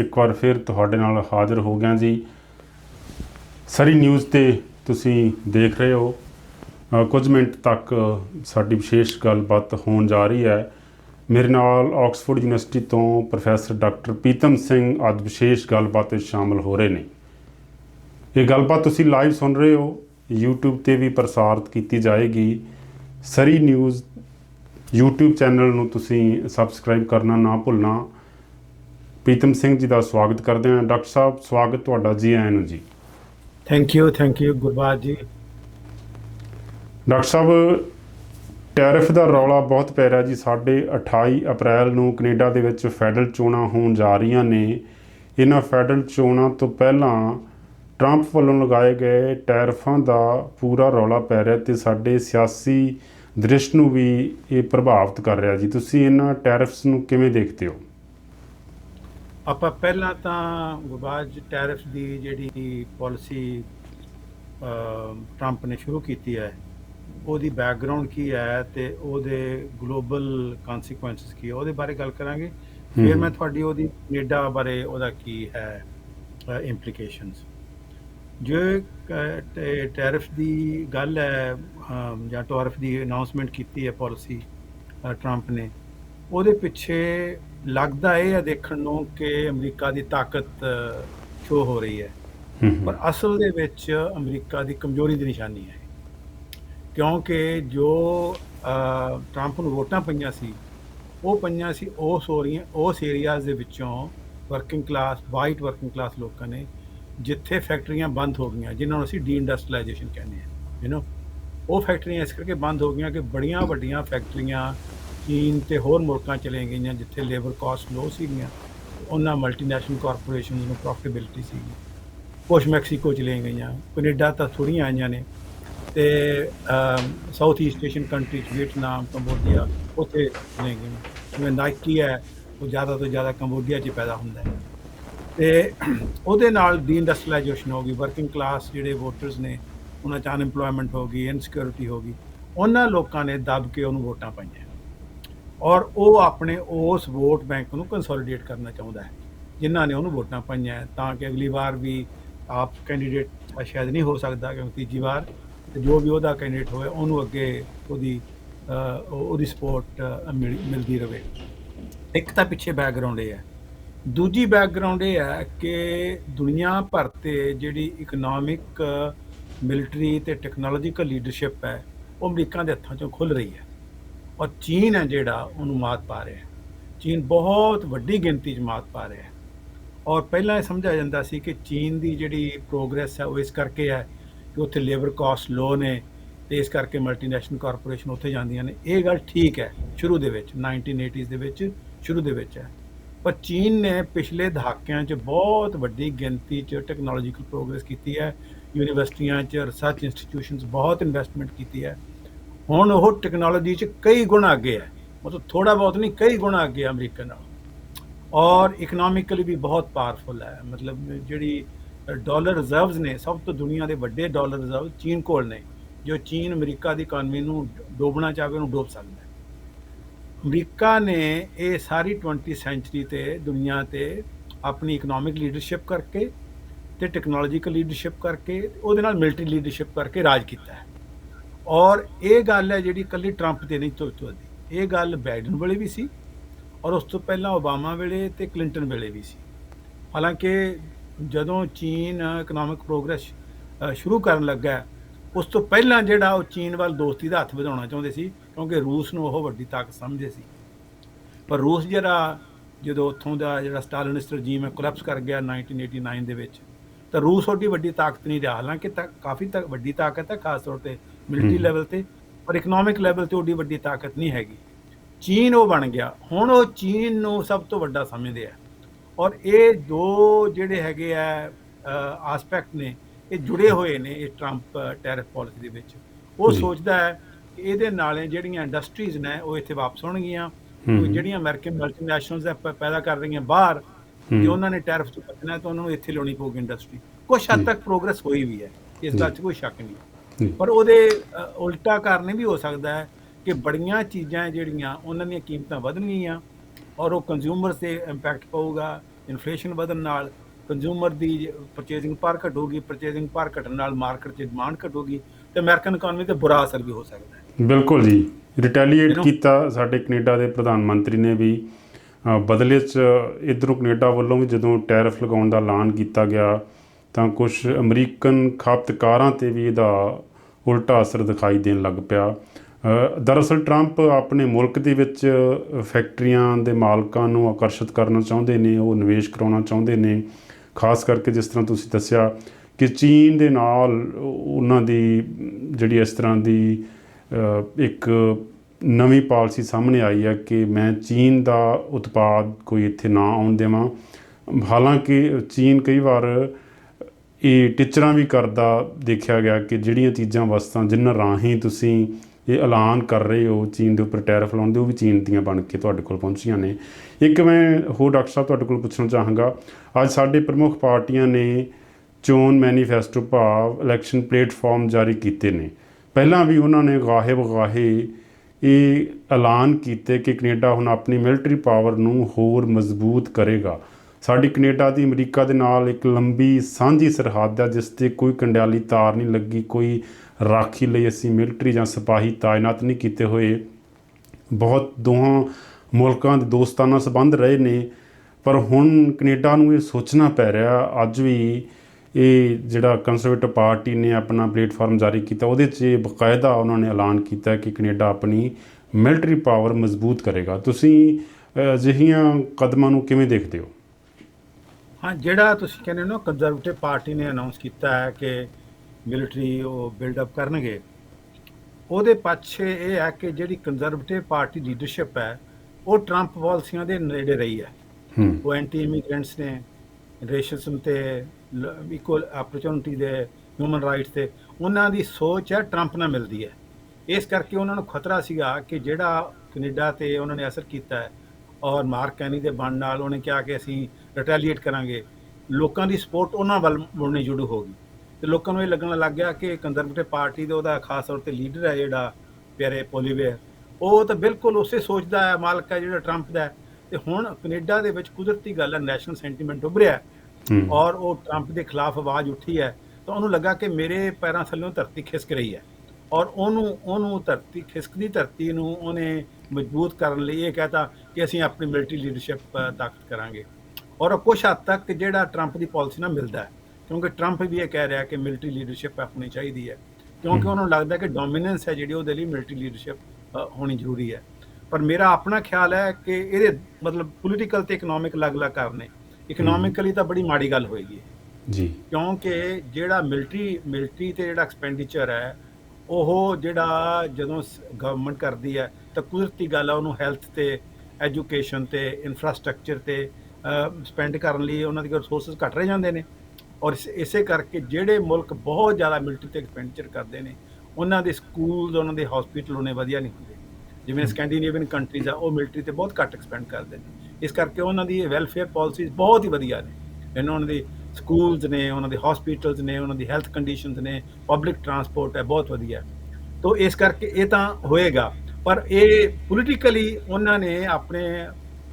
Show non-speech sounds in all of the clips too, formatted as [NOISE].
ਇੱਕ ਵਾਰ ਫਿਰ ਤੁਹਾਡੇ ਨਾਲ ਹਾਜ਼ਰ ਹੋ ਗਿਆ ਜੀ। ਸਰੀ ਨਿਊਜ਼ ਤੇ ਤੁਸੀਂ ਦੇਖ ਰਹੇ ਹੋ। ਕੁਝ ਮਿੰਟ ਤੱਕ ਸਾਡੀ ਵਿਸ਼ੇਸ਼ ਗੱਲਬਾਤ ਹੋਣ ਜਾ ਰਹੀ ਹੈ। ਮੇਰੇ ਨਾਲ ਆਕਸਫੋਰਡ ਯੂਨੀਵਰਸਿਟੀ ਤੋਂ ਪ੍ਰੋਫੈਸਰ ਡਾਕਟਰ ਪੀਤਮ ਸਿੰਘ ਅੱਜ ਵਿਸ਼ੇਸ਼ ਗੱਲਬਾਤ ਵਿੱਚ ਸ਼ਾਮਲ ਹੋ ਰਹੇ ਨੇ। ਇਹ ਗੱਲਬਾਤ ਤੁਸੀਂ ਲਾਈਵ ਸੁਣ ਰਹੇ ਹੋ। YouTube ਤੇ ਵੀ ਪ੍ਰਸਾਰਿਤ ਕੀਤੀ ਜਾਏਗੀ। ਸਰੀ ਨਿਊਜ਼ YouTube ਚੈਨਲ ਨੂੰ ਤੁਸੀਂ ਸਬਸਕ੍ਰਾਈਬ ਕਰਨਾ ਨਾ ਭੁੱਲਣਾ। ਪ੍ਰੀਤਮ ਸਿੰਘ ਜੀ ਦਾ ਸਵਾਗਤ ਕਰਦੇ ਹਾਂ। ਡਾਕਟਰ ਸਾਹਿਬ ਸਵਾਗਤ ਤੁਹਾਡਾ ਜੀ ਆਇਆਂ ਨੂੰ ਜੀ। Thank you thank you Gurbaj ji. Doctor Sahib tariff ਦਾ ਰੌਲਾ ਬਹੁਤ ਪੈ ਰਿਹਾ ਜੀ। ਸਾਡੇ 28 ਅਪ੍ਰੈਲ ਨੂੰ ਕੈਨੇਡਾ ਦੇ ਵਿੱਚ ਫੈਡਰਲ ਚੋਣਾਂ ਹੋਣ ਜਾ ਰਹੀਆਂ ਨੇ। ਇਹਨਾਂ ਫੈਡਰਲ ਚੋਣਾਂ ਤੋਂ ਪਹਿਲਾਂ ਟਰੰਪ ਵੱਲੋਂ ਲਗਾਏ ਗਏ ਟੈਰਿਫਾਂ ਦਾ ਪੂਰਾ ਰੌਲਾ ਪੈ ਰਿਹਾ ਤੇ ਸਾਡੇ ਸਿਆਸੀ ਦ੍ਰਿਸ਼ ਨੂੰ ਵੀ ਇਹ ਪ੍ਰਭਾਵਿਤ ਕਰ ਰਿਹਾ ਜੀ। ਤੁਸੀਂ ਇਹਨਾਂ ਟੈਰਿਫਸ ਨੂੰ ਕਿਵੇਂ ਦੇਖਦੇ ਹੋ? ਆਪਾਂ ਪਹਿਲਾਂ ਤਾਂ ਗੁਰਬਾਜ ਟੈਰਿਫ ਦੀ ਜਿਹੜੀ ਪਾਲਿਸੀ ਟਰੰਪ ਨੇ ਸ਼ੁਰੂ ਕੀਤੀ ਹੈ ਉਹਦੀ ਬੈਕਗ੍ਰਾਉਂਡ ਕੀ ਹੈ ਤੇ ਉਹਦੇ ਗਲੋਬਲ ਕਨਸੀਕੁਐਂਸਸ ਕੀ ਹੈ ਉਹਦੇ ਬਾਰੇ ਗੱਲ ਕਰਾਂਗੇ ਫਿਰ। ਮੈਂ ਤੁਹਾਡੀ ਉਹਦੀ ਕੈਨੇਡਾ ਬਾਰੇ ਉਹਦਾ ਕੀ ਹੈ ਇੰਪਲੀਕੇਸ਼ਨਸ ਜੋ ਟੈਰਿਫ ਦੀ ਗੱਲ ਹੈ ਜਾਂ ਟੈਰਿਫ ਦੀ ਅਨਾਉਂਸਮੈਂਟ ਕੀਤੀ ਹੈ ਪਾਲਿਸੀ ਟਰੰਪ ਨੇ ਉਹਦੇ ਪਿੱਛੇ ਲੱਗਦਾ ਇਹ ਹੈ ਦੇਖਣ ਨੂੰ ਕਿ ਅਮਰੀਕਾ ਦੀ ਤਾਕਤ ਸ਼ੋ ਹੋ ਰਹੀ ਹੈ। ਹੂੰ ਹੂੰ। ਪਰ ਅਸਲ ਦੇ ਵਿੱਚ ਅਮਰੀਕਾ ਦੀ ਕਮਜ਼ੋਰੀ ਦੀ ਨਿਸ਼ਾਨੀ ਹੈ। ਕਿਉਂਕਿ ਜੋ ਟਰੰਪ ਨੂੰ ਵੋਟਾਂ ਪਈਆਂ ਸੀ ਉਹ ਪਈਆਂ ਸੀ ਉਸ ਓਰੀਆਂ ਉਸ ਏਰੀਆਜ਼ ਦੇ ਵਿੱਚੋਂ working class white working class ਲੋਕਾਂ ਨੇ ਜਿੱਥੇ ਫੈਕਟਰੀਆਂ ਬੰਦ ਹੋ ਗਈਆਂ ਜਿਨ੍ਹਾਂ ਨੂੰ ਅਸੀਂ ਡੀ ਇੰਡਸਟਰੀਲਾਈਜੇਸ਼ਨ ਕਹਿੰਦੇ ਹਾਂ ਯੂ نو ਉਹ ਫੈਕਟਰੀਆਂ ਇਸ ਕਰਕੇ ਬੰਦ ਹੋ ਗਈਆਂ ਕਿ ਬੜੀਆਂ ਵੱਡੀਆਂ ਫੈਕਟਰੀਆਂ ਚੀਨ ਤੇ ਹੋਰ ਮੁਲਕਾਂ ਚਲੇ ਗਈਆਂ ਜਿੱਥੇ ਲੇਬਰ ਕਾਸਟ ਲੋ ਸੀਗੀਆਂ, ਉਹਨਾਂ ਮਲਟੀਨੈਸ਼ਨਲ ਕਾਰਪੋਰੇਸ਼ਨਸ ਨੂੰ ਪ੍ਰੋਫਿਟੇਬਿਲਿਟੀ ਸੀਗੀ। ਕੁਛ ਮੈਕਸੀਕੋ ਚਲੇ ਗਈਆਂ, ਕੈਨੇਡਾ ਤਾਂ ਥੋੜ੍ਹੀਆਂ ਆਈਆਂ ਨੇ ਤੇ South East Asian countries Vietnam Cambodia ਉੱਥੇ ਚਲੇ ਗਈਆਂ। ਜਿਵੇਂ ਨਾਈਕੀ ਹੈ, ਉਹ ਜ਼ਿਆਦਾ ਤੋਂ ਜ਼ਿਆਦਾ ਕੰਬੋਡੀਆ 'ਚ ਪੈਦਾ ਹੁੰਦਾ ਹੈ। ਤੇ ਉਹਦੇ ਨਾਲ ਦੀ ਇੰਡਸਟਰੀਲਾਈਜੇਸ਼ਨ ਹੋ ਗਈ ਵਰਕਿੰਗ ਕਲਾਸ ਜਿਹੜੇ ਵੋਟਰਸ ਨੇ, ਉਹਨਾਂ 'ਚ ਅਨਐਮਪਲੋਇਮੈਂਟ ਹੋ ਗਈ ਇਨਸਿਕਿਉਰਿਟੀ ਹੋ ਗਈ, ਉਹਨਾਂ ਲੋਕਾਂ ਨੇ ਦੱਬ ਕੇ ਉਹਨੂੰ ਵੋਟਾਂ ਪਾਈਆਂ। ਔਰ ਉਹ ਆਪਣੇ ਉਸ ਵੋਟ ਬੈਂਕ ਨੂੰ ਕੰਸੋਲੀਡੇਟ ਕਰਨਾ ਚਾਹੁੰਦਾ ਹੈ, ਜਿਨ੍ਹਾਂ ਨੇ ਉਹਨੂੰ ਵੋਟਾਂ ਪਾਈਆਂ ਤਾਂ ਕਿ ਅਗਲੀ ਵਾਰ ਵੀ ਆਪ ਕੈਂਡੀਡੇਟ ਸ਼ਾਇਦ ਨਹੀਂ ਹੋ ਸਕਦਾ ਕਿਉਂਕਿ ਤੀਜੀ ਵਾਰ ਤੇ ਜੋ ਵੀ ਉਹਦਾ ਕੈਂਡੀਡੇਟ ਹੋਵੇ ਉਹਨੂੰ ਅੱਗੇ ਉਹਦੀ ਉਹਦੀ ਸਪੋਰਟ ਮਿਲਦੀ ਰਹੇ ਇੱਕ ਤਾਂ ਪਿੱਛੇ ਬੈਕਗ੍ਰਾਉਂਡ ਇਹ ਹੈ। ਦੂਜੀ ਬੈਕਗ੍ਰਾਉਂਡ ਇਹ ਹੈ ਕਿ ਦੁਨੀਆ ਭਰ ਤੇ ਜਿਹੜੀ ਇਕਨੋਮਿਕ ਮਿਲਟਰੀ ਤੇ ਟੈਕਨੋਲੋਜੀਕਲ ਲੀਡਰਸ਼ਿਪ ਹੈ, ਉਹ ਅਮਰੀਕਾ ਦੇ ਹੱਥਾਂ ਚੋਂ ਖੁੱਲ ਰਹੀ ਹੈ। ਔਰ ਚੀਨ ਹੈ ਜਿਹੜਾ, ਉਹਨੂੰ ਮਾਤ ਪਾ ਰਿਹਾ ਹੈ। ਚੀਨ ਬਹੁਤ ਵੱਡੀ ਗਿਣਤੀ 'ਚ ਮਾਤ ਪਾ ਰਿਹਾ ਹੈ। ਔਰ ਪਹਿਲਾਂ ਇਹ ਸਮਝਿਆ ਜਾਂਦਾ ਸੀ ਕਿ ਚੀਨ ਦੀ ਜਿਹੜੀ ਪ੍ਰੋਗਰੈਸ ਹੈ, ਉਹ ਇਸ ਕਰਕੇ ਹੈ ਕਿ ਉੱਥੇ ਲੇਬਰ ਕਾਸਟ ਲੋ ਨੇ ਤੇ ਇਸ ਕਰਕੇ ਮਲਟੀਨੈਸ਼ਨਲ ਕਾਰਪੋਰੇਸ਼ਨ ਉੱਥੇ ਜਾਂਦੀਆਂ ਨੇ। ਇਹ ਗੱਲ ਠੀਕ ਹੈ, ਸ਼ੁਰੂ ਦੇ ਵਿੱਚ 1980s ਦੇ ਵਿੱਚ, ਸ਼ੁਰੂ ਦੇ ਵਿੱਚ ਹੈ। ਪਰ ਚੀਨ ਨੇ ਪਿਛਲੇ ਦਹਾਕਿਆਂ 'ਚ ਬਹੁਤ ਵੱਡੀ ਗਿਣਤੀ 'ਚ ਟੈਕਨੋਲੋਜੀਕਲ ਪ੍ਰੋਗਰੈਸ ਕੀਤੀ ਹੈ, ਯੂਨੀਵਰਸਿਟੀਆਂ 'ਚ ਰਿਸਰਚ ਇੰਸਟੀਟਿਊਸ਼ਨਸ ਬਹੁਤ ਇਨਵੈਸਟਮੈਂਟ ਕੀਤੀ ਹੈ। ਹੁਣ ਉਹ ਟੈਕਨੋਲੋਜੀ 'ਚ ਕਈ ਗੁਣਾ ਅੱਗੇ ਹੈ ਮਤਲਬ ਥੋੜਾ ਬਹੁਤ ਨਹੀਂ, ਕਈ ਗੁਣਾ ਅੱਗੇ ਹੈ ਅਮਰੀਕਾ ਨਾਲ। ਔਰ ਇਕਨੋਮਿਕਲੀ ਵੀ ਬਹੁਤ ਪਾਵਰਫੁਲ ਹੈ। ਮਤਲਬ ਜਿਹੜੀ ਡਾਲਰ ਰਿਜ਼ਰਵਸ ਨੇ, ਸਭ ਤੋਂ ਦੁਨੀਆ ਦੇ ਵੱਡੇ ਡਾਲਰ ਰਿਜ਼ਰਵ ਚੀਨ ਕੋਲ ਨੇ, ਜੋ ਚੀਨ ਅਮਰੀਕਾ ਦੀ ਇਕਨੋਮੀ ਨੂੰ ਡੋਬਣਾ ਚਾਹਵੇ ਉਹਨੂੰ ਡੋਬ ਸਕਦਾ ਹੈ। ਅਮਰੀਕਾ ਨੇ ਇਹ ਸਾਰੀ 20 ਸੈਂਚਰੀ ਤੇ ਦੁਨੀਆ ਤੇ ਆਪਣੀ ਇਕਨੋਮਿਕ ਲੀਡਰਸ਼ਿਪ ਕਰਕੇ ਤੇ ਟੈਕਨੋਲੋਜੀਕਲ ਲੀਡਰਸ਼ਿਪ ਕਰਕੇ, ਉਹਦੇ ਨਾਲ ਮਿਲਟਰੀ ਲੀਡਰਸ਼ਿਪ ਕਰਕੇ ਰਾਜ ਕੀਤਾ ਹੈ। ਔਰ ਇਹ ਗੱਲ ਹੈ ਜਿਹੜੀ ਕੱਲੀ ਟਰੰਪ ਤੇ ਨਹੀਂ ਤੁਰ ਤੁਰਦੀ ਇਹ ਗੱਲ ਬਾਈਡਨ ਵੇਲੇ ਵੀ ਸੀ ਔਰ ਉਸ ਤੋਂ ਪਹਿਲਾਂ ਓਬਾਮਾ ਵੇਲੇ ਤੇ ਕਲਿੰਟਨ ਵੇਲੇ ਵੀ ਸੀ। ਹਾਲਾਂਕਿ ਜਦੋਂ ਚੀਨ ਇਕਨੋਮਿਕ ਪ੍ਰੋਗਰੈਸ ਸ਼ੁਰੂ ਕਰਨ ਲੱਗਾ ਉਸ ਤੋਂ ਪਹਿਲਾਂ ਜਿਹੜਾ ਉਹ ਚੀਨ ਵੱਲ ਦੋਸਤੀ ਦਾ ਹੱਥ ਵਧਾਉਣਾ ਚਾਹੁੰਦੇ ਸੀ, ਕਿਉਂਕਿ ਰੂਸ ਨੂੰ ਉਹ ਵੱਡੀ ਤਾਕਤ ਸਮਝਦੇ ਸੀ। ਪਰ ਰੂਸ ਜਿਹੜਾ ਜਦੋਂ ਉੱਥੋਂ ਦਾ ਜਿਹੜਾ ਸਟਾਲਿਨਿਸਟ ਰਜੀਮ ਹੈ ਕੋਲੈਪਸ ਕਰ ਗਿਆ 1989 ਦੇ ਵਿੱਚ, ਤਾਂ ਰੂਸ ਉਹਦੀ ਵੱਡੀ ਤਾਕਤ ਨਹੀਂ ਰਿਹਾ। ਹਾਲਾਂਕਿ ਤਾਂ ਕਾਫੀ ਤੱਕ ਵੱਡੀ ਤਾਕਤ ਹੈ, ਖਾਸ ਤੌਰ ਤੇ ਮਿਲਟਰੀ। ਲੈਵਲ ਤੇ ਪਰ ਇਕਨੋਮਿਕ ਲੈਵਲ ਤੇ ਉਹਦੀ ਵੱਡੀ ਤਾਕਤ ਨਹੀਂ ਹੈਗੀ ਚੀਨ ਉਹ ਬਣ ਗਿਆ ਹੁਣ ਉਹ ਚੀਨ ਨੂੰ ਸਭ ਤੋਂ ਵੱਡਾ ਸਮਝਦੇ ਆ ਔਰ ਇਹ ਦੋ ਜਿਹੜੇ ਹੈਗੇ ਆ ਆਸਪੈਕਟ ਨੇ ਇਹ ਜੁੜੇ ਹੋਏ ਨੇ ਇਹ ਟਰੰਪ ਟੈਰਿਫ ਪਾਲਿਸੀ ਦੇ ਵਿੱਚ ਉਹ। ਸੋਚਦਾ ਹੈ ਕਿ ਇਹਦੇ ਨਾਲ ਜਿਹੜੀਆਂ ਇੰਡਸਟਰੀਜ਼ ਨੇ ਉਹ ਇੱਥੇ ਵਾਪਸ ਹੋਣਗੀਆਂ ਜਿਹੜੀਆਂ ਅਮਰੀਕਨ ਮਲਟੀਨੈਸ਼ਨਲਸ ਪੈਦਾ ਕਰ ਰਹੀਆਂ ਬਾਹਰ। ਤੇ ਉਹਨਾਂ ਨੇ ਟੈਰਿਫ ਤੋਂ ਬਚਣਾ ਤਾਂ ਉਹਨਾਂ ਨੂੰ ਇੱਥੇ ਲਿਆਉਣੀ ਪਊਗੀ ਇੰਡਸਟਰੀ ਕੁਛ ਹੱਦ। ਤੱਕ ਪ੍ਰੋਗਰੈਸ ਹੋਈ ਵੀ ਹੈ ਇਸ ਗੱਲ 'ਚ ਕੋਈ ਸ਼ੱਕ ਨਹੀਂ। ਪਰ ਉਹਦੇ ਉਲਟਾ ਕਾਰਨ ਵੀ ਹੋ ਸਕਦਾ ਹੈ ਕਿ ਬੜੀਆਂ ਚੀਜ਼ਾਂ ਜਿਹੜੀਆਂ ਉਹਨਾਂ ਦੀਆਂ ਕੀਮਤਾਂ ਵਧਣਗੀਆਂ ਔਰ ਉਹ ਕੰਜ਼ਿਊਮਰਸ ਤੇ ਇੰਪੈਕਟ ਪਊਗਾ ਇਨਫਲੇਸ਼ਨ ਵਧਣ ਨਾਲ ਕੰਜ਼ਿਊਮਰ ਦੀ ਪਰਚੇਜ਼ਿੰਗ ਪਾਵਰ ਘਟੂਗੀ ਪਰਚੇਜ਼ਿੰਗ ਪਾਵਰ ਘਟਣ ਨਾਲ ਮਾਰਕੀਟ 'ਚ ਡਿਮਾਂਡ ਘਟੂਗੀ ਤੇ ਅਮਰੀਕਨ ਇਕਨੋਮੀ ਤੇ ਬੁਰਾ ਅਸਰ ਵੀ ਹੋ ਸਕਦਾ ਹੈ। ਬਿਲਕੁਲ ਜੀ। ਰਿਟੈਲੀਏਟ ਕੀਤਾ ਸਾਡੇ ਕੈਨੇਡਾ ਦੇ ਪ੍ਰਧਾਨ ਮੰਤਰੀ ਨੇ ਵੀ। ਬਦਲੇ 'ਚ ਇਧਰੋਂ ਕੈਨੇਡਾ ਵੱਲੋਂ ਵੀ ਜਦੋਂ ਟੈਰਿਫ ਲਗਾਉਣ ਦਾ ਐਲਾਨ ਕੀਤਾ ਗਿਆ ਤਾਂ ਕੁਝ ਅਮਰੀਕਨ ਖਪਤਕਾਰਾਂ ਤੇ ਵੀ ਇਹਦਾ ਉਲਟਾ ਅਸਰ ਦਿਖਾਈ ਦੇਣ ਲੱਗ ਪਿਆ। ਦਰਅਸਲ ਟਰੰਪ ਆਪਣੇ ਮੁਲਕ ਦੇ ਵਿੱਚ ਫੈਕਟਰੀਆਂ ਦੇ ਮਾਲਕਾਂ ਨੂੰ ਆਕਰਸ਼ਿਤ ਕਰਨਾ ਚਾਹੁੰਦੇ ਨੇ, ਉਹ ਨਿਵੇਸ਼ ਕਰਾਉਣਾ ਚਾਹੁੰਦੇ ਨੇ। ਖਾਸ ਕਰਕੇ ਜਿਸ ਤਰ੍ਹਾਂ ਤੁਸੀਂ ਦੱਸਿਆ ਕਿ ਚੀਨ ਦੇ ਨਾਲ ਉਹਨਾਂ ਦੀ ਜਿਹੜੀ ਇਸ ਤਰ੍ਹਾਂ ਦੀ ਇੱਕ ਨਵੀਂ ਪਾਲਿਸੀ ਸਾਹਮਣੇ ਆਈ ਹੈ ਕਿ ਮੈਂ ਚੀਨ ਦਾ ਉਤਪਾਦ ਕੋਈ ਇੱਥੇ ਨਾ ਆਉਣ ਦੇਵਾਂ। ਹਾਲਾਂਕਿ ਚੀਨ ਕਈ ਵਾਰ ਇਹ ਟੀਚਰਾਂ ਵੀ ਕਰਦਾ ਦੇਖਿਆ ਗਿਆ ਕਿ ਜਿਹੜੀਆਂ ਚੀਜ਼ਾਂ ਵਸਤਾਂ, ਜਿਨ੍ਹਾਂ ਰਾਹੀਂ ਤੁਸੀਂ ਇਹ ਐਲਾਨ ਕਰ ਰਹੇ ਹੋ ਚੀਨ ਦੇ ਉੱਪਰ ਟੈਰਿਫ ਲਾਉਂਦੇ ਉਹ ਵੀ ਚੀਨ ਦੀਆਂ ਬਣ ਕੇ ਤੁਹਾਡੇ ਕੋਲ ਪਹੁੰਚੀਆਂ ਨੇ। ਇੱਕ ਮੈਂ ਹੋਰ ਡਾਕਟਰ ਸਾਹਿਬ ਤੁਹਾਡੇ ਕੋਲ ਪੁੱਛਣਾ ਚਾਹਾਂਗਾ, ਅੱਜ ਸਾਡੇ ਪ੍ਰਮੁੱਖ ਪਾਰਟੀਆਂ ਨੇ ਚੋਣ ਮੈਨੀਫੈਸਟੋ ਭਾਵ ਇਲੈਕਸ਼ਨ ਪਲੇਟਫਾਰਮ ਜਾਰੀ ਕੀਤੇ ਨੇ। ਪਹਿਲਾਂ ਵੀ ਉਹਨਾਂ ਨੇ ਗਾਹੇ ਇਹ ਐਲਾਨ ਕੀਤੇ ਕਿ ਕੈਨੇਡਾ ਹੁਣ ਆਪਣੀ ਮਿਲਟਰੀ ਪਾਵਰ ਨੂੰ ਹੋਰ ਮਜ਼ਬੂਤ ਕਰੇਗਾ। ਸਾਡੀ ਕੈਨੇਡਾ ਦੀ ਅਮਰੀਕਾ ਦੇ ਨਾਲ ਇੱਕ ਲੰਬੀ ਸਾਂਝੀ ਸਰਹੱਦ ਹੈ ਜਿਸ ਤੇ ਕੋਈ ਕੰਡਿਆਲੀ ਤਾਰ ਨਹੀਂ ਲੱਗੀ, ਕੋਈ ਰਾਖੀ ਲਈ ਅਸੀਂ ਮਿਲਟਰੀ ਜਾਂ ਸਿਪਾਹੀ ਤਾਇਨਾਤ ਨਹੀਂ ਕੀਤੇ ਹੋਏ। ਬਹੁਤ ਦੋਹਾਂ ਮੁਲਕਾਂ ਦੇ ਦੋਸਤਾਨਾ ਸਬੰਧ ਰਹੇ ਨੇ, ਪਰ ਹੁਣ ਕੈਨੇਡਾ ਨੂੰ ਇਹ ਸੋਚਣਾ ਪੈ ਰਿਹਾ। ਅੱਜ ਵੀ ਇਹ ਜਿਹੜਾ ਕੰਜ਼ਰਵੇਟਿਵ ਪਾਰਟੀ ਨੇ ਆਪਣਾ ਪਲੇਟਫਾਰਮ ਜਾਰੀ ਕੀਤਾ, ਉਹਦੇ 'ਚ ਇਹ ਬਕਾਇਦਾ ਉਹਨਾਂ ਨੇ ਐਲਾਨ ਕੀਤਾ ਕਿ ਕੈਨੇਡਾ ਆਪਣੀ ਮਿਲਟਰੀ ਪਾਵਰ ਮਜ਼ਬੂਤ ਕਰੇਗਾ। ਤੁਸੀਂ ਅਜਿਹੀਆਂ ਕਦਮਾਂ ਨੂੰ ਕਿਵੇਂ ਦੇਖਦੇ ਹੋ? ਹਾਂ ਜਿਹੜਾ ਤੁਸੀਂ ਕਹਿੰਦੇ ਹੋ ਨਾ ਕੰਜ਼ਰਵੇਟਿਵ ਪਾਰਟੀ ਨੇ ਅਨਾਉਂਸ ਕੀਤਾ ਹੈ ਕਿ ਮਿਲਟਰੀ ਉਹ ਬਿਲਡ ਅਪ ਕਰਨਗੇ। ਉਹਦੇ ਪਿੱਛੇ ਇਹ ਹੈ ਕਿ ਜਿਹੜੀ ਕੰਜ਼ਰਵੇਟਿਵ ਪਾਰਟੀ ਲੀਡਰਸ਼ਿਪ ਹੈ ਉਹ ਟਰੰਪ ਪਾਲਿਸੀਆਂ ਦੇ ਨੇੜੇ ਰਹੀ ਹੈ। ਉਹ ਐਂਟੀ ਇਮੀਗ੍ਰੈਂਟਸ ਨੇ ਰੇਸ਼ਿਜ਼ਮ ਤੇ ਇਕੁਅਲ ਆਪਰਚੁਨਿਟੀ ਦੇ ਹਿਊਮਨ ਰਾਈਟਸ ਤੇ ਉਹਨਾਂ ਦੀ ਸੋਚ ਹੈ ਟਰੰਪ ਨਾਲ ਮਿਲਦੀ ਹੈ। ਇਸ ਕਰਕੇ ਉਹਨਾਂ ਨੂੰ ਖਤਰਾ ਸੀਗਾ ਕਿ ਜਿਹੜਾ ਕੈਨੇਡਾ ਤੇ ਉਹਨਾਂ ਨੇ ਅਸਰ ਕੀਤਾ ਹੈ ਔਰ ਮਾਰਕ ਕੈਨੀ ਦੇ ਬਣ ਨਾਲ ਉਹਨੇ ਕਿਹਾ ਕਿ ਅਸੀਂ ਰਿਟੈਲੀਏਟ ਕਰਾਂਗੇ। ਲੋਕਾਂ ਦੀ ਸਪੋਰਟ ਉਹਨਾਂ ਵੱਲ ਮੁੜਨੀ ਸ਼ੁਰੂ ਹੋ ਗਈ। ਤੇ ਲੋਕਾਂ ਨੂੰ ਇਹ ਲੱਗਣ ਲੱਗ ਗਿਆ ਕਿ ਕੰਜ਼ਰਵੇਟਿਵ ਪਾਰਟੀ ਦਾ ਉਹਦਾ ਖਾਸ ਤੌਰ ਤੇ ਲੀਡਰ ਹੈ ਜਿਹੜਾ ਪਿਆਰੇ ਪੋਲੀਵੇਅਰ ਉਹ ਤਾਂ ਬਿਲਕੁਲ ਉਸੇ ਸੋਚ ਦਾ ਹੈ ਮਾਲਕ ਹੈ ਜਿਹੜਾ ਟਰੰਪ ਦਾ। ਤੇ ਹੁਣ ਕੈਨੇਡਾ ਦੇ ਵਿੱਚ ਕੁਦਰਤੀ ਗੱਲ ਹੈ ਨੈਸ਼ਨਲ ਸੈਂਟੀਮੈਂਟ ਉੱਭਰਿਆ ਔਰ ਉਹ ਟਰੰਪ ਦੇ ਖਿਲਾਫ ਆਵਾਜ਼ ਉੱਠੀ ਹੈ। ਤਾਂ ਉਹਨੂੰ ਲੱਗਾ ਕਿ ਮੇਰੇ ਪੈਰਾਂ ਥੱਲੇੋਂ ਧਰਤੀ ਖਿਸਕ ਰਹੀ ਹੈ। ਔਰ ਉਹਨੂੰ ਉਹਨੂੰ ਧਰਤੀ ਖਿਸਕਦੀ ਧਰਤੀ ਨੂੰ ਉਹਨੇ ਮਜ਼ਬੂਤ ਕਰਨ ਲਈ ਇਹ ਕਹਤਾ ਕਿ ਅਸੀਂ ਆਪਣੀ ਮਿਲਟਰੀ ਲੀਡਰਸ਼ਿਪ ਤਾਕਤ ਕਰਾਂਗੇ। ਔਰ ਕੁਝ ਹੱਦ ਤੱਕ ਜਿਹੜਾ ਟਰੰਪ ਦੀ ਪਾਲਿਸੀ ਨਾਲ ਮਿਲਦਾ ਹੈ ਕਿਉਂਕਿ ਟਰੰਪ ਵੀ ਇਹ ਕਹਿ ਰਿਹਾ ਕਿ ਮਿਲਟਰੀ ਲੀਡਰਸ਼ਿਪ ਆਪਣੀ ਚਾਹੀਦੀ ਹੈ ਕਿਉਂਕਿ। ਉਹਨਾਂ ਨੂੰ ਲੱਗਦਾ ਕਿ ਡੋਮੀਨੈਂਸ ਹੈ ਜਿਹੜੀ ਉਹਦੇ ਲਈ ਮਿਲਟਰੀ ਲੀਡਰਸ਼ਿਪ ਹੋਣੀ ਜ਼ਰੂਰੀ ਹੈ। ਪਰ ਮੇਰਾ ਆਪਣਾ ਖਿਆਲ ਹੈ ਕਿ ਇਹਦੇ ਮਤਲਬ ਪੋਲੀਟੀਕਲ ਤੇ ਇਕਨੋਮਿਕ ਅਲੱਗ-ਅਲੱਗ ਕਰਨੇ ਇਕਨੋਮਿਕਲੀ ਤਾਂ ਬੜੀ ਮਾੜੀ ਗੱਲ ਹੋਏਗੀ। ਜੀ। ਕਿਉਂਕਿ ਜਿਹੜਾ ਮਿਲਟਰੀ ਮਿਲਟਰੀ ਤੇ ਜਿਹੜਾ ਐਕਸਪੈਂਡੀਚਰ ਹੈ ਉਹ ਜਿਹੜਾ ਜਦੋਂ ਗਵਰਨਮੈਂਟ ਕਰਦੀ ਹੈ ਤਾਂ ਕੁਦਰਤੀ ਗੱਲ ਹੈ ਉਹਨੂੰ ਹੈਲਥ ਤੇ ਐਜੂਕੇਸ਼ਨ ਤੇ ਇਨਫਰਾਸਟ੍ਰਕਚਰ ਤੇ ਸਪੈਂਡ ਕਰਨ ਲਈ ਉਹਨਾਂ ਦੀ ਰਿਸੋਰਸਸ ਘਟ ਰਹੇ ਜਾਂਦੇ ਨੇ। ਔਰ ਇਸ- ਕਰਕੇ ਜਿਹੜੇ ਮੁਲਕ ਬਹੁਤ ਜ਼ਿਆਦਾ ਮਿਲਟਰੀ ਤੇ ਐਕਸਪੈਂਡੀਚਰ ਕਰਦੇ ਨੇ ਉਹਨਾਂ ਦੇ ਸਕੂਲਸ ਉਹਨਾਂ ਦੇ ਹਸਪੀਟਲ ਉਹਨੇ ਵਧੀਆ ਨਹੀਂ ਹੁੰਦੇ। ਜਿਵੇਂ ਸਕੈਂਡੀਨੇਵੀਅਨ ਕੰਟਰੀਜ਼ ਆ ਉਹ ਮਿਲਟਰੀ ਤੇ ਬਹੁਤ ਘੱਟ ਐਕਸਪੈਂਡ ਕਰਦੇ ਨੇ। ਇਸ ਕਰਕੇ ਉਹਨਾਂ ਦੀ ਵੈਲਫੇਅਰ ਪਾਲਿਸੀਜ਼ ਬਹੁਤ ਹੀ ਵਧੀਆ ਨੇ। ਇਹਨਾਂ ਉਹਨਾਂ ਦੀ ਸਕੂਲਸ ਨੇ ਉਹਨਾਂ ਦੇ ਹਸਪੀਟਲਸ ਨੇ ਉਹਨਾਂ ਦੀ ਹੈਲਥ ਕੰਡੀਸ਼ਨਸ ਨੇ ਪਬਲਿਕ ਟਰਾਂਸਪੋਰਟ ਹੈ ਬਹੁਤ ਵਧੀਆ। ਤੋ ਇਸ ਕਰਕੇ ਇਹ ਤਾਂ ਹੋਏਗਾ। ਪਰ ਇਹ ਪੋਲੀਟੀਕਲੀ ਉਹਨਾਂ ਨੇ ਆਪਣੇ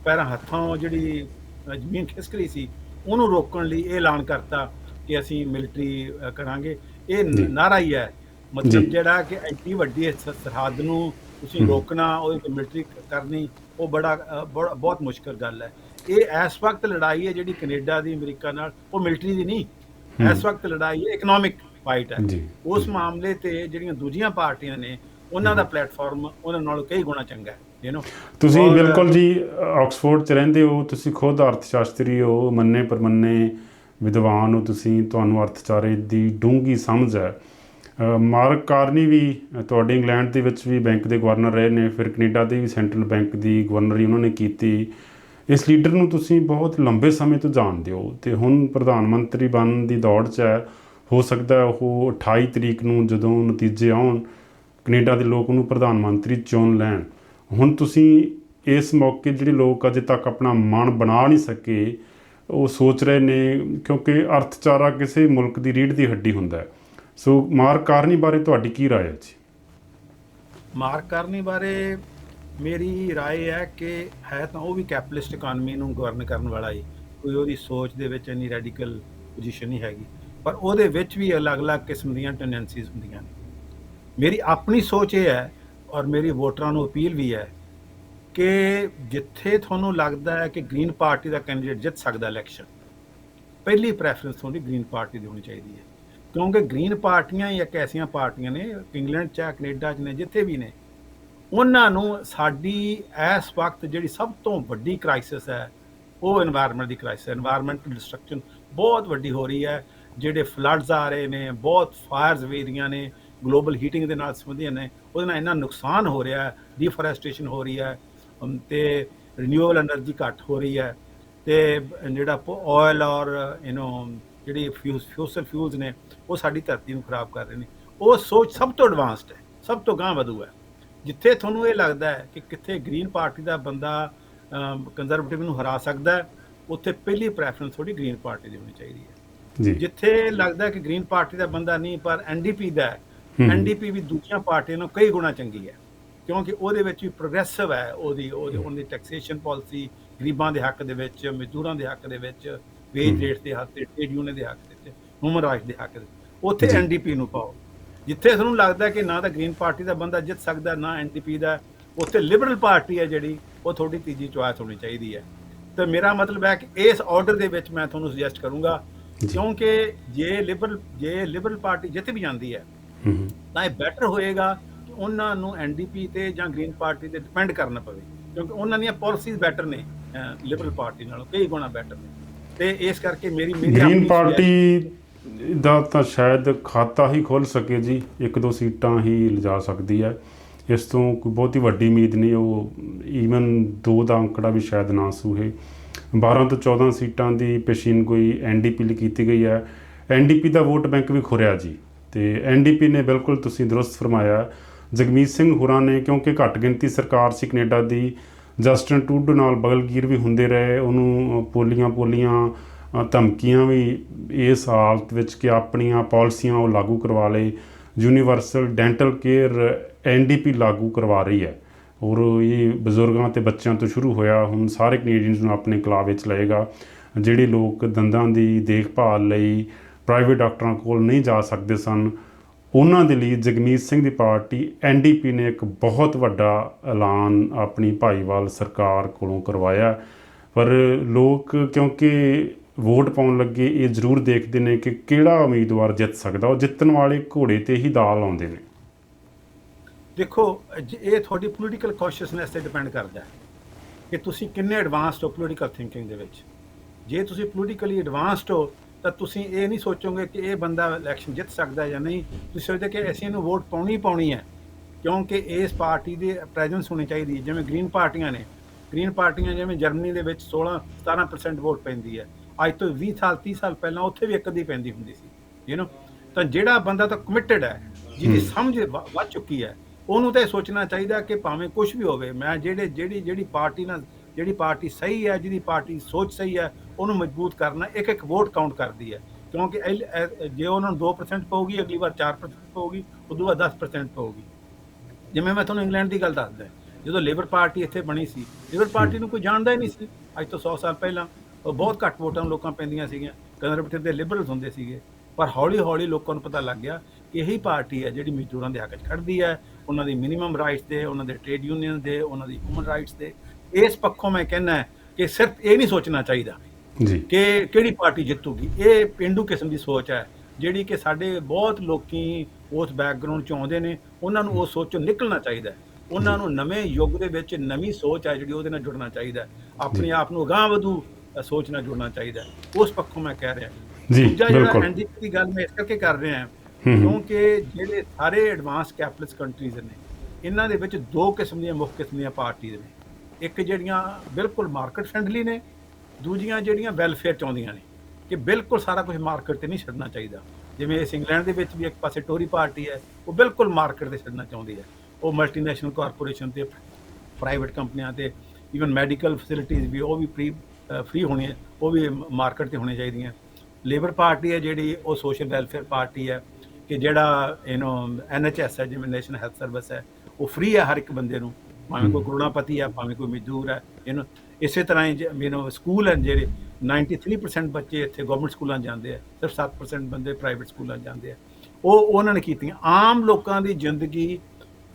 ਪੈਰਾਂ ਹੱਥੋਂ ਜਿਹੜੀ ਜ਼ਮੀਨ ਖਿਸਕ ਰਹੀ ਸੀ ਉਹਨੂੰ ਰੋਕਣ ਲਈ ਇਹ ਐਲਾਨ ਕਰਤਾ ਕਿ ਅਸੀਂ ਮਿਲਟਰੀ ਕਰਾਂਗੇ ਇਹ। ਨਾਰਾ ਹੀ ਹੈ ਮਤਲਬ। ਜਿਹੜਾ ਕਿ ਐਡੀ ਵੱਡੀ ਸਰਹੱਦ ਨੂੰ ਤੁਸੀਂ। ਰੋਕਣਾ ਉਹਦੇ ਤੇ ਮਿਲਟਰੀ ਕਰਨੀ ਉਹ ਬੜਾ ਬਹੁਤ ਮੁਸ਼ਕਲ ਗੱਲ ਹੈ ਇਹ ਇਸ ਵਕਤ ਲੜਾਈ ਹੈ ਜਿਹੜੀ ਕੈਨੇਡਾ ਦੀ ਅਮਰੀਕਾ ਨਾਲ ਉਹ ਮਿਲਟਰੀ ਦੀ ਨਹੀਂ। ਇਸ ਵਕਤ ਲੜਾਈ ਹੈ ਇਕਨੋਮਿਕ ਫਾਈਟ ਹੈ ਉਸ ਮਾਮਲੇ ਤੇ ਜਿਹੜੀਆਂ ਦੂਜੀਆਂ ਪਾਰਟੀਆਂ ਨੇ ਉਹਨਾਂ ਦਾ ਪਲੇਟਫਾਰਮ ਉਹਨਾਂ ਨਾਲੋਂ ਕਈ ਗੁਣਾ ਚੰਗਾ ਹੈ ਯੂ نو ਤੁਸੀਂ ਬਿਲਕੁਲ ਜੀ ਆਕਸਫੋਰਡ ਚ ਰਹਿੰਦੇ ਹੋ ਤੁਸੀਂ ਖੁਦ ਅਰਥ ਸ਼ਾਸਤਰੀ ਹੋ ਮੰਨੇ ਪਰਮੰਨੇ ਵਿਦਵਾਨ ਹੋ ਤੁਸੀਂ ਤੁਹਾਨੂੰ ਅਰਥਚਾਰੇ ਦੀ ਡੂੰਘੀ ਸਮਝ ਹੈ। ਮਾਰਕ ਕਾਰਨੀ ਵੀ ਤੁਹਾਡੇ ਇੰਗਲੈਂਡ ਦੇ ਵਿੱਚ ਵੀ ਬੈਂਕ ਦੇ ਗਵਰਨਰ ਰਹੇ ਨੇ ਫਿਰ ਕੈਨੇਡਾ ਦੇ ਵੀ ਸੈਂਟਰਲ ਬੈਂਕ ਦੀ ਗਵਰਨਰੀ ਉਹਨਾਂ ਨੇ ਕੀਤੀ। ਇਸ ਲੀਡਰ ਨੂੰ ਤੁਸੀਂ ਬਹੁਤ ਲੰਬੇ ਸਮੇਂ ਤੋਂ ਜਾਣਦੇ ਹੋ ਤੇ ਹੁਣ ਪ੍ਰਧਾਨ ਮੰਤਰੀ ਬਣਨ ਦੀ ਦੌੜ 'ਚ ਹੈ। ਹੋ ਸਕਦਾ ਹੈ ਉਹ 28 ਤਰੀਕ ਨੂੰ ਜਦੋਂ ਨਤੀਜੇ ਆਉਣ ਕੈਨੇਡਾ ਦੇ ਲੋਕ ਉਹਨੂੰ ਪ੍ਰਧਾਨ ਮੰਤਰੀ ਚੁਣ ਲੈਣ। ਹੁਣ ਤੁਸੀਂ ਇਸ ਮੌਕੇ ਜਿਹੜੇ ਲੋਕ ਅਜੇ ਤੱਕ ਆਪਣਾ ਮਨ ਬਣਾ ਨਹੀਂ ਸਕੇ ਉਹ ਸੋਚ ਰਹੇ ਨੇ ਕਿਉਂਕਿ ਅਰਥਚਾਰਾ ਕਿਸੇ ਮੁਲਕ ਦੀ ਰੀੜ੍ਹ ਦੀ ਹੱਡੀ ਹੁੰਦਾ ਹੈ ਸੋ ਮਾਰਕ ਕਾਰਨੀ ਬਾਰੇ ਤੁਹਾਡੀ ਕੀ رائے ਹੈ ਜੀ ਮਾਰਕ ਕਰਨੀ ਬਾਰੇ ਮੇਰੀ رائے ਹੈ ਕਿ ਹੈ ਤਾਂ ਉਹ ਵੀ ਕੈਪੀਟਲਿਸਟ ਇਕਨੋਮੀ ਨੂੰ ਗਵਰਨ ਕਰਨ ਵਾਲਾ ਹੀ ਕੋਈ ਉਹਦੀ ਸੋਚ ਦੇ ਵਿੱਚ ਇੰਨੀ ਰੈਡੀਕਲ ਪੋਜੀਸ਼ਨ ਨਹੀਂ ਹੈਗੀ ਪਰ ਉਹਦੇ ਵਿੱਚ ਵੀ ਅਲੱਗ-ਅਲੱਗ ਕਿਸਮ ਦੀਆਂ ਟੈਂਡੈਂਸੀਜ਼ ਹੁੰਦੀਆਂ ਨੇ ਮੇਰੀ ਆਪਣੀ ਸੋਚ ਇਹ ਹੈ ਔਰ ਮੇਰੀ ਵੋਟਰਾਂ ਨੂੰ ਅਪੀਲ ਵੀ ਹੈ ਕਿ ਜਿੱਥੇ ਤੁਹਾਨੂੰ ਲੱਗਦਾ ਹੈ ਕਿ ਗ੍ਰੀਨ ਪਾਰਟੀ ਦਾ ਕੈਂਡੀਡੇਟ ਜਿੱਤ ਸਕਦਾ ਇਲੈਕਸ਼ਨ ਪਹਿਲੀ ਪ੍ਰੈਫਰੈਂਸ ਤੁਹਾਡੀ ਗ੍ਰੀਨ ਪਾਰਟੀ ਦੀ ਹੋਣੀ ਚਾਹੀਦੀ ਹੈ। ਕਿਉਂਕਿ ਗ੍ਰੀਨ ਪਾਰਟੀਆਂ ਹੀ ਇੱਕ ਐਸੀਆਂ ਪਾਰਟੀਆਂ ਨੇ ਇੰਗਲੈਂਡ ਚ ਕੈਨੇਡਾ ਚ ਨੇ, ਜਿੱਥੇ ਵੀ ਨੇ, ਉਹਨਾਂ ਨੂੰ ਸਾਡੀ ਇਸ ਵਕਤ ਜਿਹੜੀ ਸਭ ਤੋਂ ਵੱਡੀ ਕ੍ਰਾਈਸਿਸ ਹੈ, ਉਹ এনवायरमेंट ਦੀ ਕ੍ਰਾਈਸਿਸ ਹੈ। এনवायरमेंटਲ ਡਿਸਟਰਕਸ਼ਨ ਬਹੁਤ ਵੱਡੀ ਹੋ ਰਹੀ ਹੈ, ਜਿਹੜੇ ਫਲੱਡਸ ਆ ਰਹੇ ਨੇ, ਬਹੁਤ ਫਾਇਰਸ ਵੇਰੀਆਂ ਨੇ ਗਲੋਬਲ ਹੀਟਿੰਗ ਦੇ ਨਾਲ ਸੰਬੰਧੀਆਂ ਨੇ ਉਹਦੇ ਨਾਲ ਇੰਨਾ ਨੁਕਸਾਨ ਹੋ ਰਿਹਾ ਹੈ ਡੀਫੋਰੈਸਟੇਸ਼ਨ ਹੋ ਰਹੀ ਹੈ ਤੇ ਰੀਨਿਊਏਬਲ એનર્ਜੀ ਘੱਟ ਹੋ ਰਹੀ ਹੈ ਤੇ ਜਿਹੜਾ ਆਇਲ ਔਰ ਯੂ نو ਜਿਹੜੀ ਫਿਊਸਲ ਫਿਊਲਸ ਨੇ ਉਹ ਸਾਡੀ ਧਰਤੀ ਨੂੰ ਖਰਾਬ ਕਰ ਰਹੇ ਨੇ। ਉਹ ਸੋਚ ਸਭ ਤੋਂ ਐਡਵਾਂਸਡ ਹੈ ਸਭ ਤੋਂ ਗਾਂ ਵਧੂ ਹੈ। ਜਿੱਥੇ ਤੁਹਾਨੂੰ ਇਹ ਲੱਗਦਾ ਹੈ ਕਿ ਕਿੱਥੇ ਗ੍ਰੀਨ ਪਾਰਟੀ ਦਾ ਬੰਦਾ ਕੰਜ਼ਰਵੇਟਿਵ ਨੂੰ ਹਰਾ ਸਕਦਾ ਹੈ ਉੱਥੇ ਪਹਿਲੀ ਪ੍ਰੈਫਰੈਂਸ ਥੋੜੀ ਗ੍ਰੀਨ ਪਾਰਟੀ ਦੀ ਹੋਣੀ ਚਾਹੀਦੀ ਹੈ। ਜਿੱਥੇ ਲੱਗਦਾ ਕਿ ਗ੍ਰੀਨ ਪਾਰਟੀ ਦਾ ਬੰਦਾ ਨਹੀਂ ਪਰ ਐਨਡੀਪੀ ਦਾ ਹੈ ਐਨਡੀਪੀ ਵੀ ਦੂਜੀਆਂ ਪਾਰਟੀਆਂ ਨਾਲੋਂ ਕਈ ਗੁਣਾ ਚੰਗੀ ਹੈ ਕਿਉਂਕਿ ਉਹਦੇ ਵਿੱਚ ਵੀ ਪ੍ਰੋਗਰੈਸਿਵ ਹੈ ਉਹਦੀ ਉਹਦੀ ਉਹਦੀ ਟੈਕਸੇਸ਼ਨ ਪਾਲਿਸੀ ਗਰੀਬਾਂ ਦੇ ਹੱਕ ਦੇ ਵਿੱਚ ਮਜ਼ਦੂਰਾਂ ਦੇ ਹੱਕ ਦੇ ਵਿੱਚ ਵੇਜ। ਰੇਟ ਦੇ ਹੱਕ ਤੇ ਟ੍ਰੇਡ ਯੂਨੀਅਨ ਦੇ ਹੱਕ ਦੇ ਵਿੱਚ ਹਿਊਮਨ ਰਾਈਟਸ ਦੇ ਹੱਕ ਦੇ ਉੱਥੇ। ਐਨਡੀਪੀ ਨੂੰ ਪਾਓ ਜਿੱਥੇ ਤੁਹਾਨੂੰ ਲੱਗਦਾ ਕਿ ਨਾ ਤਾਂ ਗ੍ਰੀਨ ਪਾਰਟੀ ਦਾ ਬੰਦਾ ਜਿੱਤ ਸਕਦਾ ਨਾ ਐਨਡੀਪੀ ਦਾ ਉੱਥੇ ਲਿਬਰਲ ਪਾਰਟੀ ਹੈ ਜਿਹੜੀ ਉਹ ਤੁਹਾਡੀ ਤੀਜੀ ਚੁਆਇਸ ਹੋਣੀ ਚਾਹੀਦੀ ਹੈ ਤੇ ਮੇਰਾ ਮਤਲਬ ਹੈ ਕਿ ਇਸ ਆਰਡਰ ਦੇ ਵਿੱਚ ਮੈਂ ਤੁਹਾਨੂੰ ਸੁਜੈਸਟ ਕਰੂੰਗਾ। ਕਿਉਂਕਿ ਜੇ ਲਿਬਰਲ ਜੇ ਲਿਬਰਲ ਪਾਰਟੀ ਜਿੱਤ ਵੀ ਜਾਂਦੀ ਹੈ ਹੂੰ ਤਾਂ ਇਹ ਬੈਟਰ ਹੋਏਗਾ ਕਿ ਉਹਨਾਂ ਨੂੰ ਐਨਡੀਪੀ ਤੇ ਜਾਂ ਗ੍ਰੀਨ ਪਾਰਟੀ ਤੇ ਡਿਪੈਂਡ ਕਰਨਾ ਪਵੇ ਕਿਉਂਕਿ ਉਹਨਾਂ ਦੀਆਂ ਪਾਲਿਸੀਜ਼ ਬੈਟਰ ਨੇ ਲਿਬਰਲ ਪਾਰਟੀ ਨਾਲੋਂ ਕਈ ਗੁਣਾ ਬੈਟਰ ਨੇ। ਤੇ ਇਸ ਕਰਕੇ ਮੇਰੀ ਮੇਰੀ ਗ੍ਰੀਨ ਪਾਰਟੀ ਦਾ ਤਾਂ ਸ਼ਾਇਦ ਖਾਤਾ ਹੀ ਖੁੱਲ ਸਕੇ ਜੀ ਇੱਕ ਦੋ ਸੀਟਾਂ ਹੀ ਲਿਜਾ ਸਕਦੀ ਹੈ। ਇਸ ਤੋਂ ਕੋਈ ਬਹੁਤੀ ਵੱਡੀ ਉਮੀਦ ਨਹੀਂ ਉਹ ਈਵਨ ਦੋ ਦਾ ਅੰਕੜਾ ਵੀ ਸ਼ਾਇਦ ਨਾ ਸੂਹੇ। 12 ਤੋਂ 14 ਸੀਟਾਂ ਦੀ ਪੇਸ਼ੀਨ ਕੋਈ ਐਨਡੀਪੀ ਲਈ ਕੀਤੀ ਗਈ ਹੈ। ਐਨਡੀਪੀ ਦਾ ਵੋਟ ਬੈਂਕ ਵੀ ਖੁਰਿਆ ਜੀ। ਤੇ ਐਨਡੀਪੀ ਨੇ ਬਿਲਕੁਲ ਤੁਸੀਂ ਦਰੁਸਤ ਫਰਮਾਇਆ। ਜਗਮੀਤ ਸਿੰਘ ਹੋਰਾਂ ਨੇ, ਕਿਉਂਕਿ ਘੱਟ ਗਿਣਤੀ ਸਰਕਾਰ ਸੀ ਕੈਨੇਡਾ ਦੀ, ਜਸਟਨ ਟੂਡੋ ਨਾਲ ਬਗਲਗੀਰ ਵੀ ਹੁੰਦੇ ਰਹੇ, ਉਹਨੂੰ ਪੋਲੀਆਂ ਪੋਲੀਆਂ ਧਮਕੀਆਂ ਵੀ ਇਸ ਹਾਲਤ ਵਿੱਚ ਕਿ ਆਪਣੀਆਂ ਪਾਲਿਸੀਆਂ ਉਹ ਲਾਗੂ ਕਰਵਾ ਲਏ। ਯੂਨੀਵਰਸਲ ਡੈਂਟਲ ਕੇਅਰ ਐਨਡੀਪੀ ਲਾਗੂ ਕਰਵਾ ਰਹੀ ਹੈ। ਔਰ ਇਹ ਬਜ਼ੁਰਗਾਂ ਤੇ ਬੱਚਿਆਂ ਤੋਂ ਸ਼ੁਰੂ ਹੋਇਆ, ਹੁਣ ਸਾਰੇ ਕੈਨੇਡੀਅਨਸ ਨੂੰ ਆਪਣੇ ਕਲਾ ਵਿੱਚ ਲਏਗਾ, ਜਿਹੜੇ ਲੋਕ ਦੰਦਾਂ ਦੀ ਦੇਖਭਾਲ ਲਈ ਪ੍ਰਾਈਵੇਟ ਡਾਕਟਰਾਂ ਕੋਲ ਨਹੀਂ ਜਾ ਸਕਦੇ ਸਨ। ਉਹਨਾਂ ਦੇ ਲਈ ਜਗਮੀਤ ਸਿੰਘ ਦੀ ਪਾਰਟੀ ਐਨਡੀਪੀ ਨੇ ਇੱਕ ਬਹੁਤ ਵੱਡਾ ਐਲਾਨ ਆਪਣੀ ਭਾਈਵਾਲ ਸਰਕਾਰ ਕੋਲੋਂ ਕਰਵਾਇਆ। ਪਰ ਲੋਕ ਕਿਉਂਕਿ ਵੋਟ ਪਾਉਣ ਲੱਗੇ, ਇਹ ਜ਼ਰੂਰ ਦੇਖਦੇ ਨੇ ਕਿ ਕਿਹੜਾ ਉਮੀਦਵਾਰ ਜਿੱਤ ਸਕਦਾ, ਉਹ ਜਿੱਤਣ ਵਾਲੇ ਘੋੜੇ ਤੇ ਹੀ ਦਾਲ ਆਉਂਦੇ ਨੇ। ਦੇਖੋ, ਜ- ਇਹ ਤੁਹਾਡੀ ਪੋਲੀਟੀਕਲ ਕੌਸ਼ੀਅਸਨੈਸ ਤੇ ਡਿਪੈਂਡ ਕਰਦਾ ਹੈ ਕਿ ਤੁਸੀਂ ਕਿੰਨੇ ਐਡਵਾਂਸਡ ਹੋ ਪੋਲੀਟੀਕਲ ਥਿੰਕਿੰਗ ਦੇ ਵਿੱਚ। ਜੇ ਤੁਸੀਂ ਪੋਲੀਟੀਕਲੀ ਐਡਵਾਂਸਡ ਹੋ ਤਾਂ ਤੁਸੀਂ ਇਹ ਨਹੀਂ ਸੋਚੋਗੇ ਕਿ ਇਹ ਬੰਦਾ ਇਲੈਕਸ਼ਨ ਜਿੱਤ ਸਕਦਾ ਜਾਂ ਨਹੀਂ। ਤੁਸੀਂ ਸੋਚਦੇ ਕਿ ਅਸੀਂ ਇਹਨੂੰ ਵੋਟ ਪਾਉਣੀ ਪਾਉਣੀ ਹੈ ਕਿਉਂਕਿ ਇਸ ਪਾਰਟੀ ਦੀ ਪ੍ਰੈਜ਼ੈਂਸ ਹੋਣੀ ਚਾਹੀਦੀ ਹੈ। ਜਿਵੇਂ ਗ੍ਰੀਨ ਪਾਰਟੀਆਂ ਨੇ ਗ੍ਰੀਨ ਪਾਰਟੀਆਂ ਜਿਵੇਂ ਜਰਮਨੀ ਦੇ ਵਿੱਚ 16 17% ਵੋਟ ਪੈਂਦੀ ਹੈ। ਅੱਜ ਤੋਂ 20 ਸਾਲ 30 ਸਾਲ ਪਹਿਲਾਂ ਉੱਥੇ ਵੀ ਇੱਕ ਅੱਧੀ ਪੈਂਦੀ ਹੁੰਦੀ ਸੀ ਯੂ نو ਤਾਂ ਜਿਹੜਾ ਬੰਦਾ ਤਾਂ ਕਮਿਟਡ ਹੈ ਜਿਹਦੀ। ਸਮਝ ਵ- ਵੱਧ ਚੁੱਕੀ ਹੈ ਉਹਨੂੰ ਤਾਂ ਇਹ ਸੋਚਣਾ ਚਾਹੀਦਾ ਕਿ ਭਾਵੇਂ ਕੁਝ ਵੀ ਹੋਵੇ ਮੈਂ ਜਿਹੜੇ ਜਿਹੜੀ ਜਿਹੜੀ ਪਾਰਟੀ ਨਾਲ ਜਿਹੜੀ ਪਾਰਟੀ ਸਹੀ ਹੈ ਜਿਹਦੀ ਪਾਰਟੀ ਸੋਚ ਸਹੀ ਹੈ ਉਹਨੂੰ ਮਜ਼ਬੂਤ ਕਰਨਾ ਇੱਕ ਇੱਕ ਵੋਟ ਕਾਊਂਟ ਕਰਦੀ ਹੈ। ਕਿਉਂਕਿ ਇਹ- ਜੇ ਉਹਨਾਂ ਨੂੰ 2% ਪਾਊਗੀ, ਅਗਲੀ ਵਾਰ 4% ਪਾਊਗੀ, ਉਦੋਂ ਬਾਅਦ 10% ਪਾਊਗੀ। ਜਿਵੇਂ ਮੈਂ ਤੁਹਾਨੂੰ ਇੰਗਲੈਂਡ ਦੀ ਗੱਲ ਦੱਸਦਾ, ਜਦੋਂ ਲੇਬਰ ਪਾਰਟੀ ਇੱਥੇ ਬਣੀ ਸੀ ਲੇਬਰ ਪਾਰਟੀ ਨੂੰ ਕੋਈ ਜਾਣਦਾ ਹੀ ਨਹੀਂ ਸੀ। ਅੱਜ ਤੋਂ 100 ਸਾਲ ਪਹਿਲਾਂ, ਉਹ ਬਹੁਤ ਘੱਟ ਵੋਟਾਂ ਲੋਕਾਂ ਪੈਂਦੀਆਂ ਸੀਗੀਆਂ ਕੰਜ਼ਰਵੇਟਿਵ ਦੇ ਲਿਬਰਲਸ ਹੁੰਦੇ ਸੀਗੇ। ਪਰ ਹੌਲੀ ਹੌਲੀ ਲੋਕਾਂ ਨੂੰ ਪਤਾ ਲੱਗ ਗਿਆ ਕਿ ਇਹੀ ਪਾਰਟੀ ਹੈ ਜਿਹੜੀ ਮਜ਼ਦੂਰਾਂ ਦੇ ਹੱਕ 'ਚ ਖੜਦੀ ਹੈ, ਉਹਨਾਂ ਦੀ ਮਿਨੀਮਮ ਰਾਈਟਸ ਦੇ, ਉਹਨਾਂ ਦੇ ਟ੍ਰੇਡ ਯੂਨੀਅਨ ਦੇ, ਉਹਨਾਂ ਦੀ ਹਿਊਮਨ ਰਾਈਟਸ ਦੇ। ਇਸ ਪੱਖੋਂ ਮੈਂ ਕਹਿੰਦਾ ਕਿ ਸਿਰਫ ਇਹ ਨਹੀਂ ਸੋਚਣਾ ਚਾਹੀਦਾ ਜੀ ਕਿ ਕਿਹੜੀ ਪਾਰਟੀ ਜਿੱਤੂਗੀ ਇਹ ਪਿੰਡੂ ਕਿਸਮ ਦੀ ਸੋਚ ਹੈ ਜਿਹੜੀ ਕਿ ਸਾਡੇ ਬਹੁਤ ਲੋਕੀ ਉਸ ਬੈਕਗ੍ਰਾਉਂਡ ਚੋਂ ਆਉਂਦੇ ਨੇ ਉਹਨਾਂ ਨੂੰ ਉਹ ਸੋਚ ਚੋਂ ਨਿਕਲਣਾ ਚਾਹੀਦਾ ਹੈ। ਉਹਨਾਂ ਨੂੰ ਨਵੇਂ ਯੁੱਗ ਦੇ ਵਿੱਚ ਨਵੀਂ ਸੋਚ ਹੈ ਜਿਹੜੀ ਉਹਦੇ ਨਾਲ ਜੁੜਨਾ ਚਾਹੀਦਾ। ਆਪਣੇ। ਆਪ ਨੂੰ ਅਗਾਂਹ ਵਧੂ ਸੋਚ ਨਾਲ ਜੁੜਨਾ ਚਾਹੀਦਾ। ਉਸ ਪੱਖੋਂ ਮੈਂ ਕਹਿ ਰਿਹਾ ਜੀ ਬਿਲਕੁਲ ਐਨਡੀਪੀ ਦੀ ਗੱਲ ਮੈਂ ਇਸ ਕਰਕੇ ਕਰ ਰਿਹਾ ਹੂੰ ਕਿਉਂਕਿ ਜਿਹੜੇ ਸਾਰੇ ਐਡਵਾਂਸ ਕੈਪੀਟਲਿਸਟ ਕੰਟਰੀਜ਼ ਨੇ ਇਹਨਾਂ ਦੇ ਵਿੱਚ ਦੋ ਕਿਸਮ ਦੀਆਂ ਮੁੱਖ ਕਿਸਮ ਦੀਆਂ ਪਾਰਟੀਆਂ ਨੇ ਇੱਕ ਜਿਹੜੀਆਂ ਬਿਲਕੁਲ ਮਾਰਕੀਟ ਫ੍ਰੈਂਡਲੀ ਨੇ ਦੂਜੀਆਂ ਜਿਹੜੀਆਂ ਵੈਲਫੇਅਰ ਚਾਹੁੰਦੀਆਂ ਨੇ ਕਿ ਬਿਲਕੁਲ ਸਾਰਾ ਕੁਝ ਮਾਰਕੀਟ ਤੇ ਨਹੀਂ ਛੱਡਣਾ ਚਾਹੀਦਾ ਜਿਵੇਂ ਇਸ ਇੰਗਲੈਂਡ ਦੇ ਵਿੱਚ ਵੀ ਇੱਕ ਪਾਸੇ ਟੋਰੀ ਪਾਰਟੀ ਹੈ ਉਹ ਬਿਲਕੁਲ ਮਾਰਕੀਟ ਤੇ ਛੱਡਣਾ ਚਾਹੁੰਦੀ ਹੈ ਉਹ ਮਲਟੀਨੈਸ਼ਨਲ ਕਾਰਪੋਰੇਸ਼ਨ ਤੇ ਪ੍ਰਾਈਵੇਟ ਕੰਪਨੀਆਂ ਤੇ ਈਵਨ ਮੈਡੀਕਲ ਫੈਸਿਲਿਟੀਜ਼ ਵੀ ਉਹ ਵੀ ਫ੍ਰੀ ਫ੍ਰੀ ਹੋਣੀਆਂ ਉਹ ਵੀ ਮਾਰਕੀਟ ਤੇ ਹੋਣੀਆਂ ਚਾਹੀਦੀਆਂ ਲੇਬਰ ਪਾਰਟੀ ਹੈ ਜਿਹੜੀ ਉਹ ਸੋਸ਼ਲ ਵੈਲਫੇਅਰ ਪਾਰਟੀ ਹੈ ਕਿ ਜਿਹੜਾ ਯੂ نو ਐਨਐਚਐਸ ਹੈ ਜਿਵੇਂ ਨੈਸ਼ਨਲ ਹੈਲਥ ਸਰਵਿਸ ਹੈ ਉਹ ਫ੍ਰੀ ਹੈ ਹਰ ਇੱਕ ਬੰਦੇ ਨੂੰ ਭਾਵੇਂ ਕੋਈ ਕਰੋੜਾਪਤੀ ਹੈ ਭਾਵੇਂ ਕੋਈ ਮਜ਼ਦੂਰ ਹੈ ਯੂ نو ਇਸੇ ਤਰ੍ਹਾਂ ਹੀ ਯੂ ਸਕੂਲ ਹਨ ਜਿਹੜੇ 93% ਬੱਚੇ ਇੱਥੇ ਗਵਰਨਮੈਂਟ ਸਕੂਲਾਂ ਜਾਂਦੇ ਆ ਸਿਰਫ 7% ਬੰਦੇ ਪ੍ਰਾਈਵੇਟ ਸਕੂਲਾਂ ਜਾਂਦੇ ਆ। ਉਹ ਉਹਨਾਂ ਨੇ ਕੀਤੀਆਂ। ਆਮ ਲੋਕਾਂ ਦੀ ਜ਼ਿੰਦਗੀ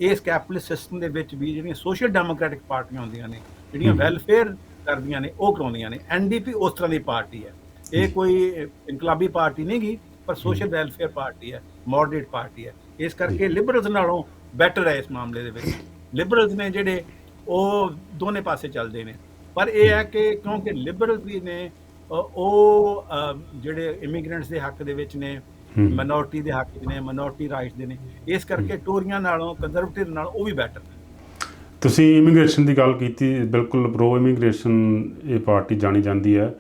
ਇਸ ਕੈਪੀਟਲਿਸਟ ਸਿਸਟਮ ਦੇ ਵਿੱਚ ਵੀ ਜਿਹੜੀਆਂ ਸੋਸ਼ਲ ਡੈਮੋਕ੍ਰੈਟਿਕ ਪਾਰਟੀਆਂ ਹੁੰਦੀਆਂ ਨੇ ਜਿਹੜੀਆਂ। ਵੈਲਫੇਅਰ ਕਰਦੀਆਂ ਨੇ ਉਹ ਕਰਾਉਂਦੀਆਂ ਨੇ। ਐਨਡੀਪੀ ਉਸ ਤਰ੍ਹਾਂ ਦੀ ਪਾਰਟੀ ਹੈ। ਇਹ ਕੋਈ ਇਨਕਲਾਬੀ ਪਾਰਟੀ ਨਹੀਂ ਗੀ ਪਰ ਸੋਸ਼ਲ ਵੈਲਫੇਅਰ ਪਾਰਟੀ ਹੈ ਮੋਡਰੇਟ ਪਾਰਟੀ ਹੈ। ਇਸ ਕਰਕੇ ਲਿਬਰਲਸ ਨਾਲੋਂ ਬੈਟਰ ਹੈ ਇਸ ਮਾਮਲੇ ਦੇ ਵਿੱਚ। [LAUGHS] ਲਿਬਰਲਸ ਨੇ ਜਿਹੜੇ ਉਹ ਦੋਨੇ ਪਾਸੇ ਚੱਲਦੇ ਨੇ। ਪਰ ਇਹ ਹੈ ਕਿ ਕਿਉਂਕਿ ਲਿਬਰਲ ਵੀ ਨੇ ਉਹ ਜਿਹੜੇ ਇਮੀਗ੍ਰੈਂਟਸ ਦੇ ਹੱਕ ਦੇ ਵਿੱਚ ਨੇ। ਮਿਨੋਰਟੀ ਦੇ ਹੱਕ ਨੇ ਮਿਨੋਰਟੀ ਰਾਈਟਸ ਦੇ ਨੇ ਇਸ ਕਰਕੇ ਟੋਰੀਆਂ ਨਾਲੋਂ ਕੰਜ਼ਰਵੇਟਿਵ ਨਾਲੋਂ ਉਹ ਵੀ ਬੈਟਰ ਨੇ। ਤੁਸੀਂ ਇਮੀਗ੍ਰੇਸ਼ਨ ਦੀ ਗੱਲ ਕੀਤੀ ਬਿਲਕੁਲ ਪ੍ਰੋ ਇਮੀਗ੍ਰੇਸ਼ਨ ਇਹ ਪਾਰਟੀ ਜਾਣੀ ਜਾਂਦੀ ਹੈ।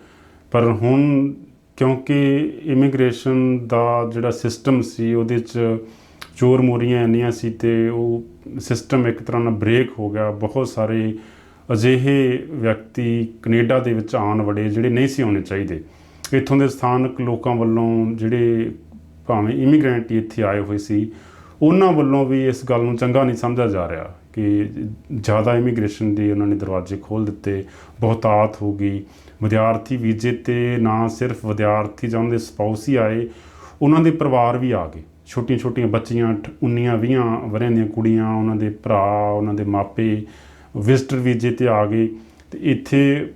ਪਰ ਹੁਣ ਕਿਉਂਕਿ ਇਮੀਗ੍ਰੇਸ਼ਨ ਦਾ ਜਿਹੜਾ ਸਿਸਟਮ ਸੀ ਉਹਦੇ 'ਚ ਚੋਰ ਮੋਰੀਆਂ ਇੰਨੀਆਂ ਸੀ ਤੇ ਉਹ ਸਿਸਟਮ ਇੱਕ ਤਰ੍ਹਾਂ ਨਾਲ ਬ੍ਰੇਕ ਹੋ ਗਿਆ ਬਹੁਤ ਸਾਰੇ ਅਜਿਹੇ ਵਿਅਕਤੀ ਕੈਨੇਡਾ ਦੇ ਵਿੱਚ ਆਉਣ ਵੜੇ ਜਿਹੜੇ ਨਹੀਂ ਸੀ ਆਉਣੇ ਚਾਹੀਦੇ, ਇੱਥੋਂ ਦੇ ਸਥਾਨਕ ਲੋਕਾਂ ਵੱਲੋਂ ਜਿਹੜੇ ਭਾਵੇਂ ਇਮੀਗ੍ਰੈਂਟ ਇੱਥੇ ਆਏ ਹੋਏ ਸੀ, ਉਹਨਾਂ ਵੱਲੋਂ ਵੀ ਇਸ ਗੱਲ ਨੂੰ ਚੰਗਾ ਨਹੀਂ ਸਮਝਿਆ ਜਾ ਰਿਹਾ ਕਿ ਜ਼ਿਆਦਾ ਇਮੀਗ੍ਰੇਸ਼ਨ ਦੇ ਉਹਨਾਂ ਨੇ ਦਰਵਾਜ਼ੇ ਖੋਲ੍ਹ ਦਿੱਤੇ, ਬਹੁਤਾਤ ਹੋ ਗਈ। ਵਿਦਿਆਰਥੀ ਵੀਜ਼ੇ ਤੇ ਨਾ ਸਿਰਫ ਵਿਦਿਆਰਥੀ ਜਾਂ ਉਹਦੇ ਸਪਾਊਸ ਹੀ ਆਏ, ਉਹਨਾਂ ਦੇ ਪਰਿਵਾਰ ਵੀ ਆ ਗਏ। ਛੋਟੀਆਂ ਛੋਟੀਆਂ ਬੱਚੀਆਂ 19 20 ਵਰਿਆਂ ਦੀਆਂ ਕੁੜੀਆਂ, ਉਹਨਾਂ ਦੇ ਭਰਾ, ਉਹਨਾਂ ਦੇ ਮਾਪੇ ਵਿਜ਼ਟਰ ਵੀਜ਼ੇ ਤੇ ਆ ਗਏ ਤੇ ਇੱਥੇ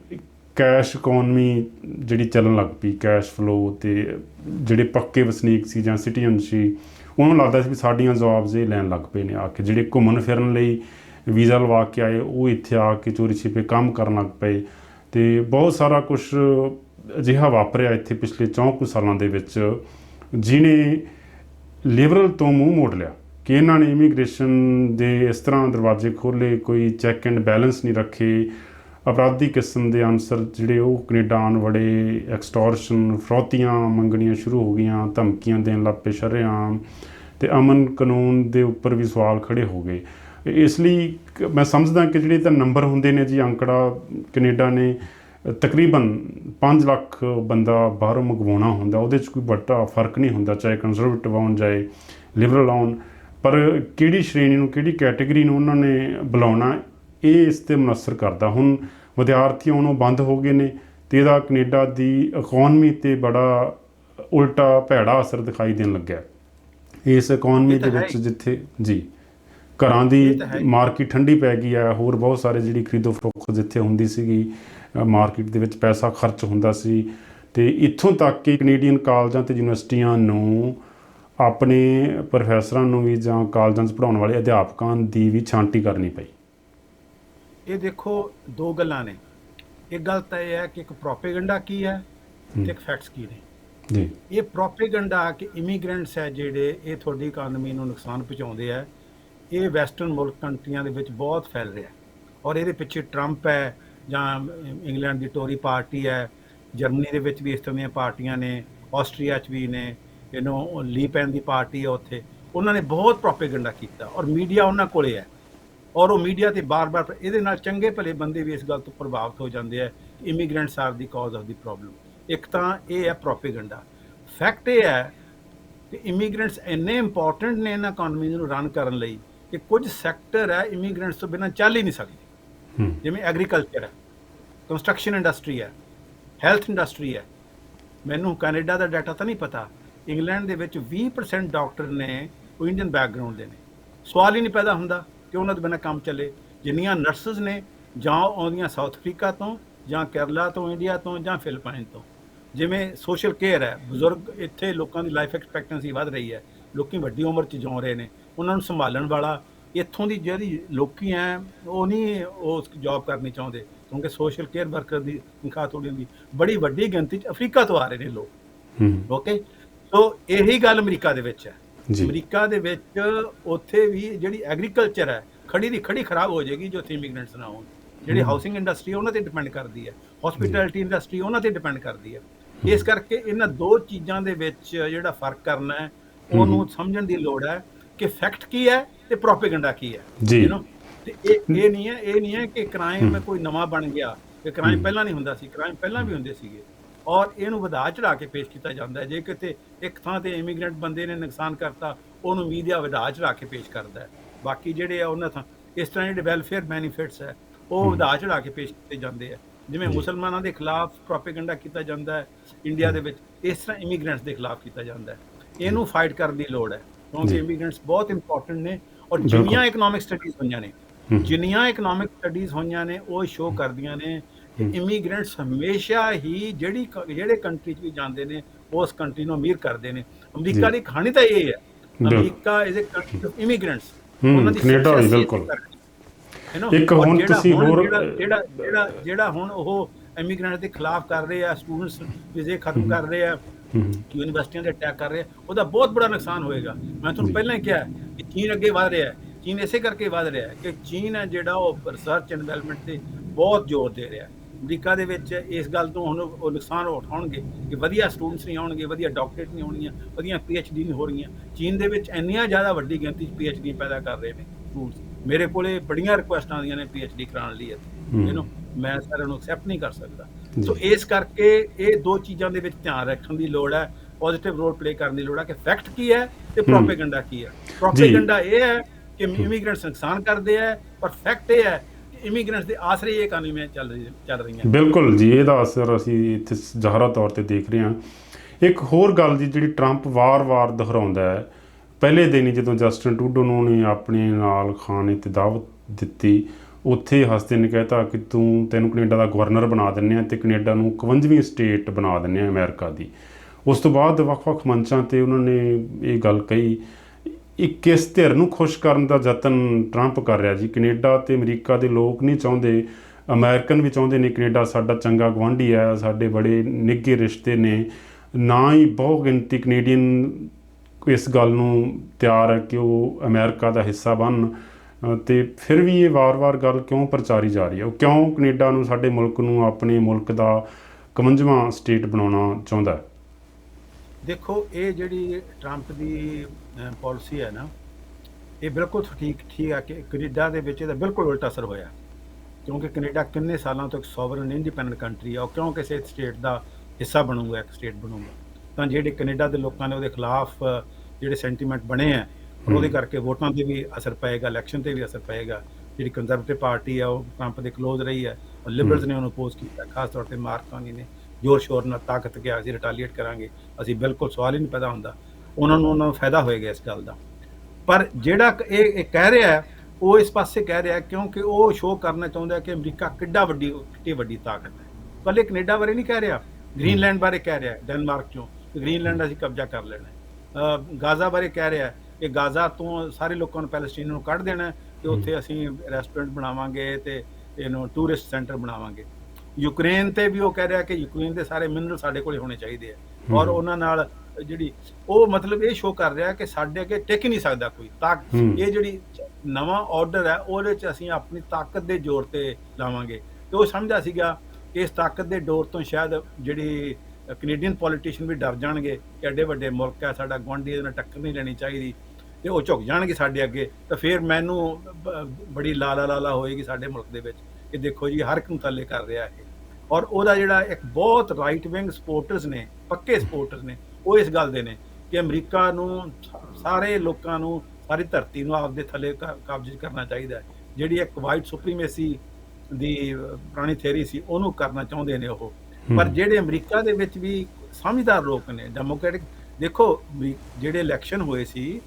ਕੈਸ਼ ਇਕਨੋਮੀ ਜਿਹੜੀ ਚੱਲਣ ਲੱਗ ਪਈ ਕੈਸ਼ ਫਲੋ ਤੇ ਜਿਹੜੇ ਪੱਕੇ ਵਸਨੀਕ ਸੀ ਜਾਂ ਸਿਟੀਜ਼ਨ ਸੀ, ਉਹਨਾਂ ਨੂੰ ਲੱਗਦਾ ਸੀ ਵੀ ਸਾਡੀਆਂ ਜੌਬਸ ਇਹ ਲੈਣ ਲੱਗ ਪਏ ਨੇ ਆ ਕੇ, ਜਿਹੜੇ ਘੁੰਮਣ ਫਿਰਨ ਲਈ ਵੀਜ਼ਾ ਲਵਾ ਕੇ ਆਏ, ਉਹ ਇੱਥੇ ਆ ਕੇ ਚੋਰੀ ਛਿਪੇ, ਕੰਮ ਕਰਨ ਲੱਗ ਪਏ ਤੇ ਬਹੁਤ ਸਾਰਾ ਕੁਝ ਅਜਿਹਾ ਵਾਪਰਿਆ ਇੱਥੇ ਪਿਛਲੇ 4 ਕੁ ਸਾਲਾਂ ਦੇ ਵਿੱਚ ਜਿਨੇ ਲਿਬਰਲ ਤੋਂ ਮੂੰਹ ਮੋੜ ਲਿਆ। ਕਿ ਇਹਨਾਂ ਨੇ ਇਮੀਗ੍ਰੇਸ਼ਨ ਦੇ ਇਸ ਤਰ੍ਹਾਂ ਦਰਵਾਜ਼ੇ ਖੋਲੇ ਕੋਈ ਚੈੱਕ ਐਂਡ ਬੈਲੈਂਸ ਨਹੀਂ ਰੱਖੇ। ਅਪਰਾਧੀ ਕਿਸਮ ਦੇ ਅਨਸਰ ਜਿਹੜੇ ਉਹ ਕੈਨੇਡਾ ਆਉਣ ਵੜੇ ਐਕਸਟੋਰਸ਼ਨ ਫਰੋਤੀਆਂ ਮੰਗਣੀਆਂ ਸ਼ੁਰੂ ਹੋ ਗਈਆਂ, ਧਮਕੀਆਂ ਦੇਣ ਲੱਗ ਪਏ ਸ਼ਰੇਆਮ ਤੇ ਅਮਨ ਕਾਨੂੰਨ ਦੇ ਉੱਪਰ ਵੀ ਸਵਾਲ ਖੜੇ ਹੋ ਗਏ। ਇਸ ਲਈ ਕ- ਮੈਂ ਸਮਝਦਾ ਕਿ ਜਿਹੜੇ ਤਾਂ ਨੰਬਰ ਹੁੰਦੇ ਨੇ ਜੀ ਅੰਕੜਾ, ਕੈਨੇਡਾ ਨੇ, ਤਕਰੀਬਨ 5 ਲੱਖ ਬੰਦਾ ਬਾਹਰੋਂ ਮੰਗਵਾਉਣਾ ਹੁੰਦਾ, ਉਹਦੇ 'ਚ ਕੋਈ ਵੱਡਾ ਫ਼ਰਕ ਨਹੀਂ ਹੁੰਦਾ, ਚਾਹੇ ਕੰਜ਼ਰਵੇਟਿਵ ਆਉਣ ਜਾਏ ਲਿਬਰਲ ਆਉਣ। ਪਰ ਕਿਹੜੀ ਸ਼੍ਰੇਣੀ ਨੂੰ ਕਿਹੜੀ ਕੈਟਾਗਰੀ ਨੂੰ ਉਹਨਾਂ ਨੇ ਬੁਲਾਉਣਾ ਇਹ ਇਸ ਤੇ ਮੁਨਸਰ ਕਰਦਾ ਹੁਣ ਵਿਦਿਆਰਥੀ ਆਉਣੋਂ ਬੰਦ ਹੋ ਗਏ ਨੇ ਤੇ ਇਹਦਾ ਕੈਨੇਡਾ ਦੀ ਇਕਨੋਮੀ ਤੇ ਬੜਾ ਉਲਟਾ ਭੈੜਾ ਅਸਰ ਦਿਖਾਈ ਦੇਣ ਲੱਗਾ ਹੈ। ਇਸ ਇਕਨੋਮੀ ਦੇ ਵਿੱਚ ਜਿੱਥੇ ਜੀ ਘਰਾਂ ਦੀ। ਮਾਰਕੀਟ ਠੰਡੀ ਪੈ ਗਈ ਹੈ ਹੋਰ ਬਹੁਤ ਸਾਰੇ ਜਿਹੜੀ ਖਰੀਦੋ ਫਰੋਖਤ ਜਿੱਥੇ ਹੁੰਦੀ ਸੀਗੀ ਮਾਰਕੀਟ ਦੇ ਵਿੱਚ ਪੈਸਾ ਖਰਚ ਹੁੰਦਾ ਸੀ ਤੇ ਇੱਥੋਂ ਤੱਕ ਕਿ ਕੈਨੇਡੀਅਨ ਕਾਲਜਾਂ ਤੇ ਯੂਨੀਵਰਸਿਟੀਆਂ ਨੂੰ ਆਪਣੇ ਪ੍ਰੋਫੈਸਰਾਂ ਨੂੰ ਵੀ ਜਾਂ ਕਾਲਜਾਂ 'ਚ ਪੜਾਉਣ ਵਾਲੇ ਅਧਿਆਪਕਾਂ ਦੀ ਵੀ ਛਾਂਟੀ ਕਰਨੀ ਪਈ। ਇਹ ਦੇਖੋ ਦੋ ਗੱਲਾਂ ਨੇ। ਇੱਕ ਗੱਲ ਤਾਂ ਇਹ ਹੈ ਕਿ ਇੱਕ ਪ੍ਰੋਪੇਗੈਂਡਾ ਕੀ ਹੈ ਤੇ ਇੱਕ ਫੈਕਟਸ ਕੀ ਨੇ। ਜੀ। ਇਹ ਪ੍ਰੋਪੇਗੈਂਡਾ ਕਿ ਇਮੀਗ੍ਰੈਂਟਸ ਹੈ ਜਿਹੜੇ ਇਹ ਤੁਹਾਡੀ ਇਕਨੋਮੀ ਨੂੰ ਨੁਕਸਾਨ ਪਹੁੰਚਾਉਂਦੇ ਆ। ਇਹ ਵੈਸਟਰਨ ਮੁਲਕ ਕੰਟਰੀਆਂ ਦੇ ਵਿੱਚ ਬਹੁਤ ਫੈਲ ਰਿਹਾ ਔਰ ਇਹਦੇ ਪਿੱਛੇ ਟਰੰਪ ਹੈ ਜਾਂ ਇੰਗਲੈਂਡ ਦੀ ਟੋਰੀ ਪਾਰਟੀ ਹੈ। ਜਰਮਨੀ ਦੇ ਵਿੱਚ ਵੀ ਇਸ ਤਰ੍ਹਾਂ ਦੀਆਂ ਪਾਰਟੀਆਂ ਨੇ ਆਸਟਰੀਆ 'ਚ ਵੀ ਨੇ। ਇਹਨੂੰ ਲੀਪੈਨ ਦੀ ਪਾਰਟੀ ਹੈ ਉੱਥੇ। ਉਹਨਾਂ ਨੇ ਬਹੁਤ ਪ੍ਰੋਪੇਗੈਂਡਾ ਕੀਤਾ ਔਰ ਮੀਡੀਆ ਉਹਨਾਂ ਕੋਲੇ ਹੈ। ਔਰ ਉਹ ਮੀਡੀਆ ਤੇ ਬਾਰ-ਬਾਰ ਇਹਦੇ ਨਾਲ ਚੰਗੇ ਭਲੇ ਬੰਦੇ ਵੀ ਇਸ ਗੱਲ ਤੋਂ ਪ੍ਰਭਾਵਿਤ ਹੋ ਜਾਂਦੇ ਆ immigrants are the cause of the problem ਇੱਕ ਤਾਂ ਇਹ ਹੈ ਪ੍ਰੋਪੇਗੈਂਡਾ ਫੈਕਟ ਇਹ ਹੈ ਕਿ ਇਮੀਗ੍ਰੈਂਟਸ ਇੰਨੇ ਇੰਪੋਰਟੈਂਟ ਨੇ ਇਹਨਾਂ ਇਕਨੋਮੀ ਨੂੰ ਰਨ ਕਰਨ ਲਈ ਕਿ ਕੁਝ ਸੈਕਟਰ ਹੈ ਇਮੀਗ੍ਰੈਂਟਸ ਤੋਂ ਬਿਨਾਂ ਚੱਲ ਹੀ ਨਹੀਂ ਸਕਦੇ। ਜਿਵੇਂ ਐਗਰੀਕਲਚਰ ਹੈ ਕੰਸਟਰਕਸ਼ਨ ਇੰਡਸਟਰੀ ਹੈ ਹੈਲਥ ਇੰਡਸਟਰੀ ਹੈ। ਮੈਨੂੰ ਕੈਨੇਡਾ ਦਾ ਡਾਟਾ ਤਾਂ ਨਹੀਂ ਪਤਾ ਇੰਗਲੈਂਡ ਦੇ ਵਿੱਚ 20% ਡਾਕਟਰ ਨੇ ਉਹ ਇੰਡੀਅਨ ਬੈਕਗ੍ਰਾਉਂਡ ਦੇ ਨੇ। ਸਵਾਲ ਹੀ ਨਹੀਂ ਪੈਦਾ ਹੁੰਦਾ ਕਿ ਉਹਨਾਂ ਤੋਂ ਬਿਨਾਂ ਕੰਮ ਚੱਲੇ। ਜਿੰਨੀਆਂ ਨਰਸਸ ਨੇ ਜਾਂ ਉਹ ਆਉਂਦੀਆਂ ਸਾਊਥ ਅਫਰੀਕਾ ਤੋਂ ਜਾਂ ਕੇਰਲਾ ਤੋਂ ਇੰਡੀਆ ਤੋਂ ਜਾਂ ਫਿਲੀਪਾਈਨ ਤੋਂ। ਜਿਵੇਂ ਸੋਸ਼ਲ ਕੇਅਰ ਹੈ ਬਜ਼ੁਰਗ ਇੱਥੇ ਲੋਕਾਂ ਦੀ ਲਾਈਫ ਐਕਸਪੈਕਟੈਂਸੀ ਵੱਧ ਰਹੀ ਹੈ। ਲੋਕੀ ਵੱਡੀ ਉਮਰ 'ਚ ਜਿਉ ਰਹੇ ਨੇ। ਉਹਨਾਂ ਨੂੰ ਸੰਭਾਲਣ ਵਾਲਾ ਇੱਥੋਂ ਦੀ ਜਿਹੜੀ ਲੋਕੀ ਐ ਉਹ ਨਹੀਂ ਉਸ ਜੌਬ ਕਰਨੀ ਚਾਹੁੰਦੇ। ਕਿਉਂਕਿ ਸੋਸ਼ਲ ਕੇਅਰ ਵਰਕਰ ਦੀ ਤਨਖਾਹ ਥੋੜੀ ਹੁੰਦੀ। ਬੜੀ ਵੱਡੀ ਗਿਣਤੀ 'ਚ ਅਫਰੀਕਾ ਤੋਂ ਆ ਰਹੇ ਨੇ ਲੋਕ। ਹੂੰ। ਓਕੇ ਸੋ ਇਹੀ ਗੱਲ ਅਮਰੀਕਾ ਦੇ ਵਿੱਚ ਹੈ। ਜੀ। ਅਮਰੀਕਾ ਦੇ ਵਿੱਚ ਉੱਥੇ ਵੀ ਜਿਹੜੀ ਐਗਰੀਕਲਚਰ ਹੈ ਖੜੀ ਦੀ ਖੜੀ ਖਰਾਬ ਹੋ ਜਾਏਗੀ ਜੋ ਉੱਥੇ ਇਮੀਗ੍ਰੈਂਟਸ ਨਾ ਹੋਣ। ਜਿਹੜੀ। ਹਾਊਸਿੰਗ ਇੰਡਸਟਰੀ ਉਹਨਾਂ ਤੇ ਡਿਪੈਂਡ ਕਰਦੀ ਹੈ। ਹਸਪਿਟੈਲਿਟੀ ਇੰਡਸਟਰੀ ਉਹਨਾਂ ਤੇ ਡਿਪੈਂਡ ਕਰਦੀ ਹੈ। ਇਸ ਕਰਕੇ ਇਹਨਾਂ ਦੋ ਚੀਜ਼ਾਂ ਦੇ ਵਿੱਚ ਜਿਹੜਾ ਫ਼ਰਕ ਕਰਨਾ ਹੈ ਉਹਨੂੰ ਸਮਝਣ ਦੀ ਲੋੜ ਹੈ ਕਿ ਫੈਕਟ ਕੀ ਹੈ ਤੇ ਪ੍ਰੋਪੇਗੈਂਡਾ ਕੀ ਹੈ। ਜੀ। ਤੇ ਇਹ ਇਹ ਨਹੀਂ ਹੈ ਇਹ ਨਹੀਂ ਹੈ ਕਿ ਕ੍ਰਾਈਮ ਕੋਈ ਨਵਾਂ ਬਣ ਗਿਆ। ਕਿ ਕ੍ਰਾਈਮ। ਪਹਿਲਾਂ ਨਹੀਂ ਹੁੰਦਾ ਸੀ ਕ੍ਰਾਈਮ ਪਹਿਲਾਂ ਵੀ ਹੁੰਦੇ ਸੀਗੇ। ਔਰ ਇਹਨੂੰ ਵਧਾ ਚੜਾ ਕੇ ਪੇਸ਼ ਕੀਤਾ ਜਾਂਦਾ ਹੈ ਜੇ ਕਿਤੇ ਇੱਕ ਥਾਂ ਤੇ ਇਮੀਗ੍ਰੈਂਟ ਬੰਦੇ ਨੇ ਨੁਕਸਾਨ ਕਰਤਾ ਉਹਨੂੰ ਮੀਡੀਆ ਵਧਾ ਚੜਾ ਕੇ ਪੇਸ਼ ਕਰਦਾ ਹੈ ਬਾਕੀ ਜਿਹੜੇ ਆ ਉਹਨਾਂ ਥਾਂ ਇਸ ਤਰ੍ਹਾਂ ਜਿਹੜੇ ਵੈਲਫੇਅਰ ਬੈਨੀਫਿਟਸ ਹੈ ਉਹ। ਵਧਾ ਚੜਾ ਕੇ ਪੇਸ਼ ਕੀਤੇ ਜਾਂਦੇ ਆ ਜਿਵੇਂ। ਮੁਸਲਮਾਨਾਂ ਦੇ ਖਿਲਾਫ ਪ੍ਰੋਪੇਗੈਂਡਾ ਕੀਤਾ ਜਾਂਦਾ ਹੈ ਇੰਡੀਆ ਦੇ ਵਿੱਚ ਇਸ ਤਰ੍ਹਾਂ ਇਮੀਗ੍ਰੈਂਟਸ ਦੇ ਖਿਲਾਫ ਕੀਤਾ ਜਾਂਦਾ ਹੈ ਇਹਨੂੰ ਫਾਈਟ ਕਰਨ ਦੀ ਲੋੜ ਹੈ ਕਿਉਂਕਿ। ਇਮੀਗ੍ਰੈਂਟਸ ਬਹੁਤ ਇੰਪੋਰਟੈਂਟ ਨੇ ਔਰ। ਜਿੰਨੀਆਂ ਇਕਨੋਮਿਕ ਸਟੱਡੀਜ਼ ਹੋਈਆਂ ਨੇ। ਜਿੰਨੀਆਂ ਇਕਨੋਮਿਕ ਸਟੱਡੀਜ਼ ਹੋਈਆਂ ਨੇ ਉਹ ਸ਼ੋ ਕਰਦੀਆਂ ਨੇ। ਇਮੀਗ੍ਰੈਂਟਸ ਹਮੇਸ਼ਾ ਹੀ ਜਿਹੜੀ ਜਿਹੜੇ ਕੰਟਰੀ 'ਚ ਵੀ ਜਾਂਦੇ ਨੇ ਉਸ ਕੰਟਰੀ ਨੂੰ ਅਮੀਰ ਕਰਦੇ ਨੇ। ਅਮਰੀਕਾ। ਦੀ ਕਹਾਣੀ ਤਾਂ ਇਹ ਹੈ। America is a country of immigrants Canada ਵੀ ਬਿਲਕੁਲ। ਇੱਕ ਹੁਣ ਤੁਸੀਂ ਹੋਰ- ਜਿਹੜਾ ਜਿਹੜਾ ਜਿਹੜਾ ਹੁਣ ਉਹ ਇਮੀਗ੍ਰੈਂਟ ਦੇ ਖਿਲਾਫ ਕਰ ਰਹੇ ਆ ਸਟੂਡੈਂਟਸ ਵੀਜ਼ੇ ਖਤਮ ਕਰ ਰਹੇ ਆ ਯੂਨੀਵਰਸਿਟੀਆਂ ਦੇ ਅਟੈਕ ਕਰ ਰਹੇ ਆ ਉਹਦਾ ਬਹੁਤ ਬੜਾ ਨੁਕਸਾਨ ਹੋਏਗਾ। ਮੈਂ ਤੁਹਾਨੂੰ। ਪਹਿਲਾਂ ਹੀ ਕਿਹਾ ਕਿ ਚੀਨ ਅੱਗੇ ਵਧ ਰਿਹਾ ਹੈ। ਚੀਨ ਇਸੇ ਕਰਕੇ ਵਧ ਰਿਹਾ ਹੈ ਕਿ ਚੀਨ ਹੈ ਜਿਹੜਾ ਉਹ ਰਿਸਰਚ ਐਂਡ ਡਿਵੈਲਪਮੈਂਟ ਤੇ ਬਹੁਤ ਜ਼ੋਰ ਦੇ ਰਿਹਾ ਹੈ। ਅਮਰੀਕਾ ਦੇ ਵਿੱਚ ਇਸ ਗੱਲ ਤੋਂ ਹੁਣ ਉਹ ਨੁਕਸਾਨ ਉਠਾਉਣਗੇ ਕਿ ਵਧੀਆ ਸਟੂਡੈਂਟਸ ਨਹੀਂ ਆਉਣਗੇ ਵਧੀਆ ਡਾਕਟਰੇਟ ਨਹੀਂ ਹੋਣਗੀਆਂ ਵਧੀਆ ਪੀਐਚਡੀ ਨਹੀਂ ਹੋ ਰਹੀਆਂ। ਚੀਨ ਦੇ ਵਿੱਚ ਇੰਨੀਆਂ ਜ਼ਿਆਦਾ ਵੱਡੀ ਗਿਣਤੀ 'ਚ ਪੀਐਚਡੀ ਪੈਦਾ ਕਰ ਰਹੇ ਨੇ ਸਟੂਡੈਂਟਸ ਮੇਰੇ ਕੋਲੇ ਬੜੀਆਂ ਰਿਕੁਐਸਟਾਂ ਆਉਂਦੀਆਂ ਨੇ ਪੀਐਚਡੀ ਕਰਾਉਣ ਲਈ ਹੂੰ। ਯੂ نو ਮੈਂ ਸਾਰਿਆਂ ਨੂੰ ਐਕਸੈਪਟ ਨਹੀਂ ਕਰ ਸਕਦਾ। ਸੋ ਇਸ ਕਰਕੇ ਇਹ ਦੋ ਚੀਜ਼ਾਂ ਦੇ ਵਿੱਚ ਧਿਆਨ ਰੱਖਣ ਦੀ ਲੋੜ ਹੈ ਪੋਜ਼ਿਟਿਵ ਰੋਲ ਪਲੇ ਕਰਨ ਦੀ ਲੋੜ ਹੈ ਕਿ ਫੈਕਟ ਕੀ ਹੈ ਤੇ ਪ੍ਰੋਪੇਗੈਂਡਾ ਕੀ ਹੈ। ਪ੍ਰੋਪੇਗੈਂਡਾ ਇਹ ਹੈ ਕਿ ਇਮੀਗ੍ਰੈਂਟਸ ਨੁਕਸਾਨ ਕਰਦੇ ਹੈ ਪਰ ਫੈਕਟ ਇਹ ਹੈ ਇਮੀਗ੍ਰੈਂਟਸ ਦੇ ਆਸਰੇ ਇਹ ਇਕਾਨਮੀਆਂ ਚੱਲ ਰਹੀ ਚੱਲ ਰਹੀਆਂ। ਬਿਲਕੁਲ ਜੀ ਇਹਦਾ ਅਸਰ ਅਸੀਂ ਇੱਥੇ ਜ਼ਾਹਰਾ ਤੌਰ ਤੇ ਦੇਖ ਰਹੇ ਹਾਂ। ਇੱਕ ਹੋਰ ਗੱਲ ਜੀ, ਜਿਹੜੀ ਟਰੰਪ ਵਾਰ-ਵਾਰ ਦੁਹਰਾਉਂਦਾ ਹੈ, ਪਹਿਲੇ ਦਿਨ ਹੀ ਜਦੋਂ ਜਸਟਨ ਟੂਡੋ ਨੂੰ ਨੇ ਆਪਣੇ ਨਾਲ ਖਾਣੇ ਤੇ ਦਾਵਤ ਦਿੱਤੀ, ਉੱਥੇ ਹਸਤੇ ਨੇ ਕਹਿਤਾ ਕਿ ਤੂੰ ਤੈਨੂੰ ਕੈਨੇਡਾ ਦਾ ਗਵਰਨਰ ਬਣਾ ਦਿੰਨੇ ਆ ਤੇ ਕੈਨੇਡਾ ਨੂੰ 51ਵੀਂ ਸਟੇਟ ਬਣਾ ਦਿੰਨੇ ਆ ਅਮਰੀਕਾ ਦੀ। ਉਸ ਤੋਂ ਬਾਅਦ ਵੱਖ-ਵੱਖ ਮੰਚਾਂ ਤੇ ਉਹਨਾਂ ਨੇ ਇਹ ਗੱਲ ਕਹੀ ਇੱਕ ਕਿਸ ਧਿਰ ਨੂੰ ਖੁਸ਼ ਕਰਨ ਦਾ ਯਤਨ ਟਰੰਪ ਕਰ ਰਿਹਾ ਜੀ। ਕੈਨੇਡਾ ਤੇ ਅਮਰੀਕਾ ਦੇ ਲੋਕ ਨਹੀਂ ਚਾਹੁੰਦੇ ਅਮਰੀਕਨ ਵੀ ਚਾਹੁੰਦੇ ਨੇ ਕੈਨੇਡਾ ਸਾਡਾ ਚੰਗਾ ਗੁਆਂਢੀ ਹੈ ਸਾਡੇ ਬੜੇ ਨਿੱਘੇ ਰਿਸ਼ਤੇ ਨੇ। ਨਾ ਹੀ ਬਹੁ ਗਿਣਤੀ ਕੈਨੇਡੀਅਨ ਇਸ ਗੱਲ ਨੂੰ ਤਿਆਰ ਹੈ ਕਿ ਉਹ ਅਮਰੀਕਾ ਦਾ ਹਿੱਸਾ ਬਣਨ ਅ, ਤੇ ਫਿਰ ਵੀ ਇਹ ਵਾਰ-ਵਾਰ ਗੱਲ ਕਿਉਂ ਪ੍ਰਚਾਰੀ ਜਾ ਰਹੀ ਹੈ? ਉਹ ਕਿਉਂ ਕੈਨੇਡਾ ਨੂੰ ਸਾਡੇ ਮੁਲਕ ਨੂੰ ਆਪਣੇ ਮੁਲਕ ਦਾ 51ਵਾਂ ਸਟੇਟ ਬਣਾਉਣਾ ਚਾਹੁੰਦਾ ਹੈ? ਦੇਖੋ ਇਹ ਜਿਹੜੀ ਟਰੰਪ ਦੀ ਪਾਲਿਸੀ ਹੈ ਨਾ ਇਹ ਬਿਲਕੁਲ ਠੀਕ ਠੀਕ ਆ ਕਿ ਕੈਨੇਡਾ ਦੇ ਵਿੱਚ ਇਹਦਾ ਬਿਲਕੁਲ ਉਲਟਾ ਅਸਰ ਹੋਇਆ। ਕਿਉਂਕਿ ਕੈਨੇਡਾ ਕਿੰਨੇ ਸਾਲਾਂ ਤੋਂ ਇੱਕ ਸੋਵਰਨ ਇੰਡੀਪੈਂਡੈਂਟ ਕੰਟਰੀ ਆ ਉਹ ਕਿਉਂ ਕਿਸੇ ਸਟੇਟ ਦਾ ਹਿੱਸਾ ਬਣੂਗਾ ਇੱਕ ਸਟੇਟ ਬਣੂਗਾ? ਤਾਂ ਜਿਹੜੇ ਕੈਨੇਡਾ ਦੇ ਲੋਕਾਂ ਨੇ ਉਹਦੇ ਖਿਲਾਫ ਜਿਹੜੇ ਸੈਂਟੀਮੈਂਟ ਬਣੇ ਆ ਉਹਦੇ ਕਰਕੇ ਵੋਟਾਂ ਤੇ ਵੀ ਅਸਰ ਪਏਗਾ ਇਲੈਕਸ਼ਨ ਤੇ ਵੀ ਅਸਰ ਪਏਗਾ। ਜਿਹੜੀ ਕੰਜ਼ਰਵੇਟਿਵ ਪਾਰਟੀ ਆ ਉਹ ਟਰੰਪ ਦੇ ਕਲੋਜ਼ ਰਹੀ ਹੈ। ਔਰ ਲਿਬਰਲਸ ਨੇ ਉਹਨੂੰ ਅਪੋਜ਼ ਕੀਤਾ ਖਾਸ ਤੌਰ ਤੇ ਮਾਰਕ ਨੇ। ਜ਼ੋਰ ਸ਼ੋਰ ਨਾਲ ਤਾਕਤ ਗਿਆ ਅਸੀਂ ਰਿਟਾਲੀਏਟ ਕਰਾਂਗੇ, ਅਸੀਂ ਬਿਲਕੁਲ ਸਵਾਲ ਹੀ ਨਹੀਂ ਪੈਦਾ ਹੁੰਦਾ। ਉਹਨਾਂ ਨੂੰ ਉਹਨਾਂ ਨੂੰ ਫਾਇਦਾ ਹੋਏਗਾ ਇਸ ਗੱਲ ਦਾ। ਪਰ ਜਿਹੜਾ ਇਹ ਕਹਿ ਰਿਹਾ ਉਹ ਇਸ ਪਾਸੇ ਕਹਿ ਰਿਹਾ ਕਿਉਂਕਿ ਉਹ ਸ਼ੋਅ ਕਰਨਾ ਚਾਹੁੰਦਾ ਕਿ ਅਮਰੀਕਾ ਕਿੱਡਾ ਵੱਡੀ, ਕਿੱਡੀ ਵੱਡੀ ਤਾਕਤ ਹੈ। ਕੱਲੇ ਕੈਨੇਡਾ ਬਾਰੇ ਨਹੀਂ ਕਹਿ ਰਿਹਾ। ਗ੍ਰੀਨਲੈਂਡ ਬਾਰੇ ਕਹਿ ਰਿਹਾ ਡੈਨਮਾਰਕ ਚੋਂ। ਕਿ ਗ੍ਰੀਨਲੈਂਡ ਅਸੀਂ ਕਬਜ਼ਾ ਕਰ ਲੈਣਾ ਗਾਜ਼ਾ ਬਾਰੇ ਕਹਿ ਰਿਹਾ ਕਿ ਗਾਜ਼ਾ ਤੋਂ ਸਾਰੇ ਲੋਕਾਂ ਨੂੰ ਪੈਲਸਟੀਨ ਨੂੰ ਕੱਢ ਦੇਣਾ ਹੈ ਤੇ ਉੱਥੇ ਅਸੀਂ ਰੈਸਟੋਰੈਂਟ ਬਣਾਵਾਂਗੇ ਤੇ ਇਹਨੂੰ ਟੂਰਿਸਟ ਸੈਂਟਰ ਬਣਾਵਾਂਗੇ। ਯੂਕਰੇਨ ਤੇ ਵੀ ਉਹ ਕਹਿ ਰਿਹਾ ਕਿ ਯੂਕਰੇਨ ਦੇ ਸਾਰੇ ਮਿਨਰਲ ਸਾਡੇ ਕੋਲ ਹੋਣੇ ਚਾਹੀਦੇ ਆ। ਔਰ ਉਹਨਾਂ ਨਾਲ ਜਿਹੜੀ ਉਹ ਮਤਲਬ ਇਹ ਸ਼ੋਅ ਕਰ ਰਿਹਾ ਕਿ ਸਾਡੇ ਅੱਗੇ ਟਿਕ ਨਹੀਂ ਸਕਦਾ ਕੋਈ ਤਾਂ। ਇਹ ਜਿਹੜੀ ਨਵਾਂ ਆਰਡਰ ਹੈ ਉਹਦੇ ਚ ਅਸੀਂ ਆਪਣੀ ਤਾਕਤ ਦੇ ਜ਼ੋਰ ਤੇ ਲਾਵਾਂਗੇ। ਤੇ ਉਹ ਸਮਝਦਾ ਸੀਗਾ ਕਿ ਇਸ ਤਾਕਤ ਦੇ ਡੋਰ ਤੋਂ ਸ਼ਾਇਦ ਜਿਹੜੀ ਕੈਨੇਡੀਅਨ ਪੋਲੀਟੀਸ਼ੀਅਨ ਵੀ ਡਰ ਜਾਣਗੇ ਕਿ ਐਡੇ ਵੱਡੇ ਮੁਲਕ ਹੈ ਸਾਡਾ ਗੁਆਂਢੀ ਇਹਦੇ ਨਾਲ ਟੱਕਰ ਨਹੀਂ ਲੈਣੀ ਚਾਹੀਦੀ ਤੇ ਉਹ ਝੁਕ ਜਾਣਗੇ ਸਾਡੇ ਅੱਗੇ। ਤਾਂ ਫਿਰ ਮੈਨੂੰ ਬੜੀ ਲਾਲਾ ਲਾਲਾ ਹੋਏਗੀ ਸਾਡੇ ਮੁਲਕ ਦੇ ਵਿੱਚ। ਕਿ ਦੇਖੋ ਜੀ ਹਰ ਇੱਕ ਨੂੰ ਥੱਲੇ ਕਰ ਰਿਹਾ ਇਹ। ਔਰ ਉਹਦਾ ਜਿਹੜਾ ਇੱਕ ਬਹੁਤ ਰਾਈਟ ਵਿੰਗ ਸਪੋਰਟਰਸ ਨੇ ਪੱਕੇ ਸਪੋਰਟਰਸ ਨੇ ਉਹ ਇਸ ਗੱਲ ਦੇ ਨੇ ਕਿ ਅਮਰੀਕਾ ਨੂੰ ਸਾਰੇ ਲੋਕਾਂ ਨੂੰ ਸਾਰੀ ਧਰਤੀ ਨੂੰ ਆਪਦੇ ਥੱਲੇ ਕਬਜ਼ੇ ਕਰਨਾ ਚਾਹੀਦਾ ਹੈ। ਜਿਹੜੀ ਇੱਕ ਵਾਈਟ ਸੁਪਰੀਮੇਸੀ ਦੀ ਪੁਰਾਣੀ ਥਿਉਰੀ ਸੀ ਉਹਨੂੰ ਕਰਨਾ ਚਾਹੁੰਦੇ ਨੇ ਉਹ। ਪਰ ਹੂੰ। ਜਿਹੜੇ ਅਮਰੀਕਾ ਦੇ ਵਿੱਚ ਵੀ ਸਮਝਦਾਰ ਲੋਕ ਨੇ ਡੈਮੋਕ੍ਰੈਟਿਕ ਦੇਖੋ ਜਿਹੜੇ ਇਲੈਕਸ਼ਨ ਹੋਏ ਸੀ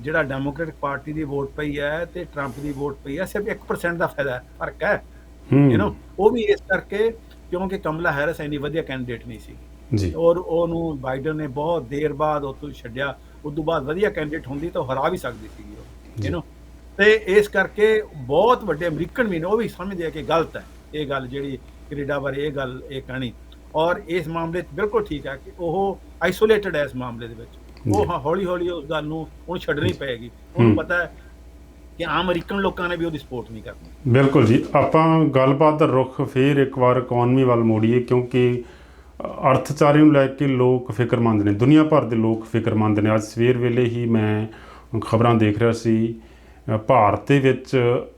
ਜਿਹੜਾ ਡੈਮੋਕ੍ਰੈਟਿਕ ਪਾਰਟੀ ਦੀ ਵੋਟ ਪਈ ਹੈ ਤੇ ਟਰੰਪ ਦੀ ਵੋਟ ਪਈ ਹੈ ਸਿਰਫ 1% ਦਾ ਫਾਇਦਾ ਹੈ, ਫ਼ਰਕ ਹੈ ਹੂੰ। ਯੂ نو ਉਹ ਵੀ ਇਸ ਕਰਕੇ ਕਿਉਂਕਿ ਕਮਲਾ ਹੈਰਿਸ ਇੰਨੀ ਵਧੀਆ ਕੈਂਡੀਡੇਟ ਨਹੀਂ ਸੀ ਜੀ ਔਰ ਉਹਨੂੰ ਬਾਈਡਨ ਨੇ ਬਹੁਤ ਦੇਰ ਬਾਅਦ ਉਹ ਤੋਂ ਛੱਡਿਆ ਉਸ ਤੋਂ ਬਾਅਦ ਵਧੀਆ ਕੈਂਡੀਡੇਟ ਹੁੰਦੀ ਤਾਂ ਉਹ ਹਰਾ ਵੀ ਸਕਦੀ ਸੀਗੀ ਉਹ ਜੀ। ਯੂ نو ਤੇ ਇਸ ਕਰਕੇ ਬਹੁਤ ਵੱਡੇ ਅਮਰੀਕਨ ਵੀ ਨੇ ਉਹ ਵੀ ਸਮਝਦੇ ਆ ਕਿ ਗਲਤ ਹੈ ਇਹ ਗੱਲ ਜਿਹੜੀ ਕੈਨੇਡਾ ਬਾਰੇ ਇਹ ਗੱਲ ਇਹ ਕਹਾਣੀ ਔਰ ਇਸ ਮਾਮਲੇ 'ਚ ਬਿਲਕੁਲ ਠੀਕ ਹੈ ਕਿ ਉਹ ਆਈਸੋਲੇਟਡ ਹੈ ਇਸ ਮਾਮਲੇ ਦੇ ਵਿੱਚ ਉਹ ਹੌਲੀ ਹੌਲੀ ਉਸ ਗੱਲ ਨੂੰ ਉਹਨੂੰ ਛੱਡਣੀ ਪਏਗੀ ਉਹਨੂੰ ਹੂੰ। ਪਤਾ ਹੈ ਕਿ ਆਮ ਅਮਰੀਕਨ ਲੋਕਾਂ ਨੇ ਵੀ ਉਹਦੀ ਸਪੋਰਟ ਨਹੀਂ ਕਰਨੀ। ਬਿਲਕੁਲ ਜੀ। ਆਪਾਂ ਗੱਲਬਾਤ ਦਾ ਰੁਖ ਫੇਰ ਇੱਕ ਵਾਰ ਇਕਨੋਮੀ ਵੱਲ ਮੋੜੀਏ, ਕਿਉਂਕਿ ਅਰਥਚਾਰੇ ਨੂੰ ਲੈ ਕੇ ਲੋਕ ਫਿਕਰਮੰਦ ਨੇ, ਦੁਨੀਆ ਭਰ ਦੇ ਲੋਕ ਫਿਕਰਮੰਦ ਨੇ। ਅੱਜ ਸਵੇਰ ਵੇਲੇ ਹੀ ਮੈਂ ਖਬਰਾਂ ਦੇਖ ਰਿਹਾ ਸੀ, ਭਾਰਤ ਦੇ ਵਿੱਚ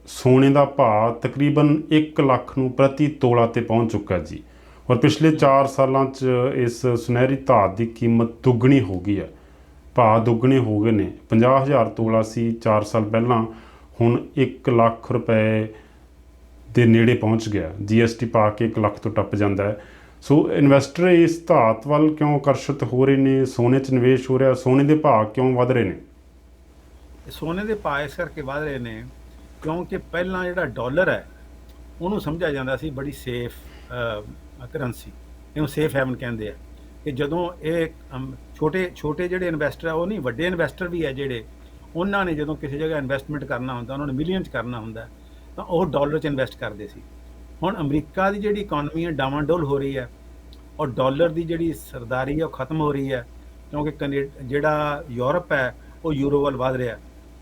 ਸੋਨੇ ਦਾ ਭਾਅ ਤਕਰੀਬਨ 1 ਲੱਖ ਨੂੰ ਪ੍ਰਤੀ ਤੋਲਾ ਤੇ ਪਹੁੰਚ ਚੁੱਕਾ ਜੀ। ਔਰ ਪਿਛਲੇ 4 ਸਾਲਾਂ 'ਚ ਇਸ ਸੁਨਹਿਰੀ ਧਾਤ ਦੀ ਕੀਮਤ ਦੁੱਗਣੀ ਹੋ ਗਈ ਹੈ। ਭਾਅ ਦੁੱਗਣੇ ਹੋ ਗਏ ਨੇ। 50000 ਤੋਲਾ ਸੀ 4 ਸਾਲ ਪਹਿਲਾਂ। ਹੁਣ 1 ਲੱਖ ਰੁਪਏ ਦੇ ਨੇੜੇ ਪਹੁੰਚ ਗਿਆ। ਜੀਐਸਟੀ ਪਾ ਕੇ 1 ਲੱਖ ਤੋਂ ਟੱਪ ਜਾਂਦਾ ਹੈ। ਸੋ ਇਨਵੈਸਟਰ ਇਸ ਧਾਤ ਵੱਲ ਕਿਉਂ ਆਕਰਸ਼ਿਤ ਹੋ ਰਹੇ ਨੇ? ਸੋਨੇ 'ਚ ਨਿਵੇਸ਼ ਹੋ ਰਿਹਾ। ਸੋਨੇ ਦੇ ਭਾਅ ਕਿਉਂ ਵੱਧ ਰਹੇ ਨੇ? ਸੋਨੇ ਦੇ ਭਾਅ ਇਸ ਕਰਕੇ ਵੱਧ ਰਹੇ ਨੇ ਕਿਉਂਕਿ ਪਹਿਲਾਂ ਜਿਹੜਾ ਡਾਲਰ ਹੈ, ਉਹਨੂੰ ਸਮਝਿਆ ਜਾਂਦਾ ਸੀ ਬੜੀ ਸੇਫ ਕਰੰਸੀ। ਇਹਨੂੰ ਸੇਫ ਹੈਵਨ ਕਹਿੰਦੇ ਆ। ਕਿ ਜਦੋਂ ਇਹ ਛੋਟੇ ਛੋਟੇ ਜਿਹੜੇ ਇਨਵੈਸਟਰ ਆ, ਉਹ ਨਹੀਂ, ਵੱਡੇ ਇਨਵੈਸਟਰ ਵੀ ਆ ਜਿਹੜੇ ਉਹਨਾਂ ਨੇ ਜਦੋਂ ਕਿਸੇ ਜਗ੍ਹਾ ਇਨਵੈਸਟਮੈਂਟ ਕਰਨਾ ਹੁੰਦਾ, ਉਹਨਾਂ ਨੇ ਮਿਲੀਅਨ ਚ ਕਰਨਾ ਹੁੰਦਾ, ਤਾਂ ਉਹ ਡਾਲਰ ਚ ਇਨਵੈਸਟ ਕਰਦੇ ਸੀ। ਹੁਣ ਅਮਰੀਕਾ ਦੀ ਜਿਹੜੀ ਇਕਨੋਮੀ ਹੈ, ਡਾਵਾਂਡੋਲ ਹੋ ਰਹੀ ਹੈ, ਔਰ ਡਾਲਰ ਦੀ ਜਿਹੜੀ ਸਰਦਾਰੀ ਹੈ, ਉਹ ਖਤਮ ਹੋ ਰਹੀ ਹੈ, ਕਿਉਂਕਿ ਕਨੇ, ਜਿਹੜਾ ਯੂਰਪ ਹੈ, ਉਹ ਯੂਰੋ ਵੱਲ ਵਧ ਰਿਹਾ,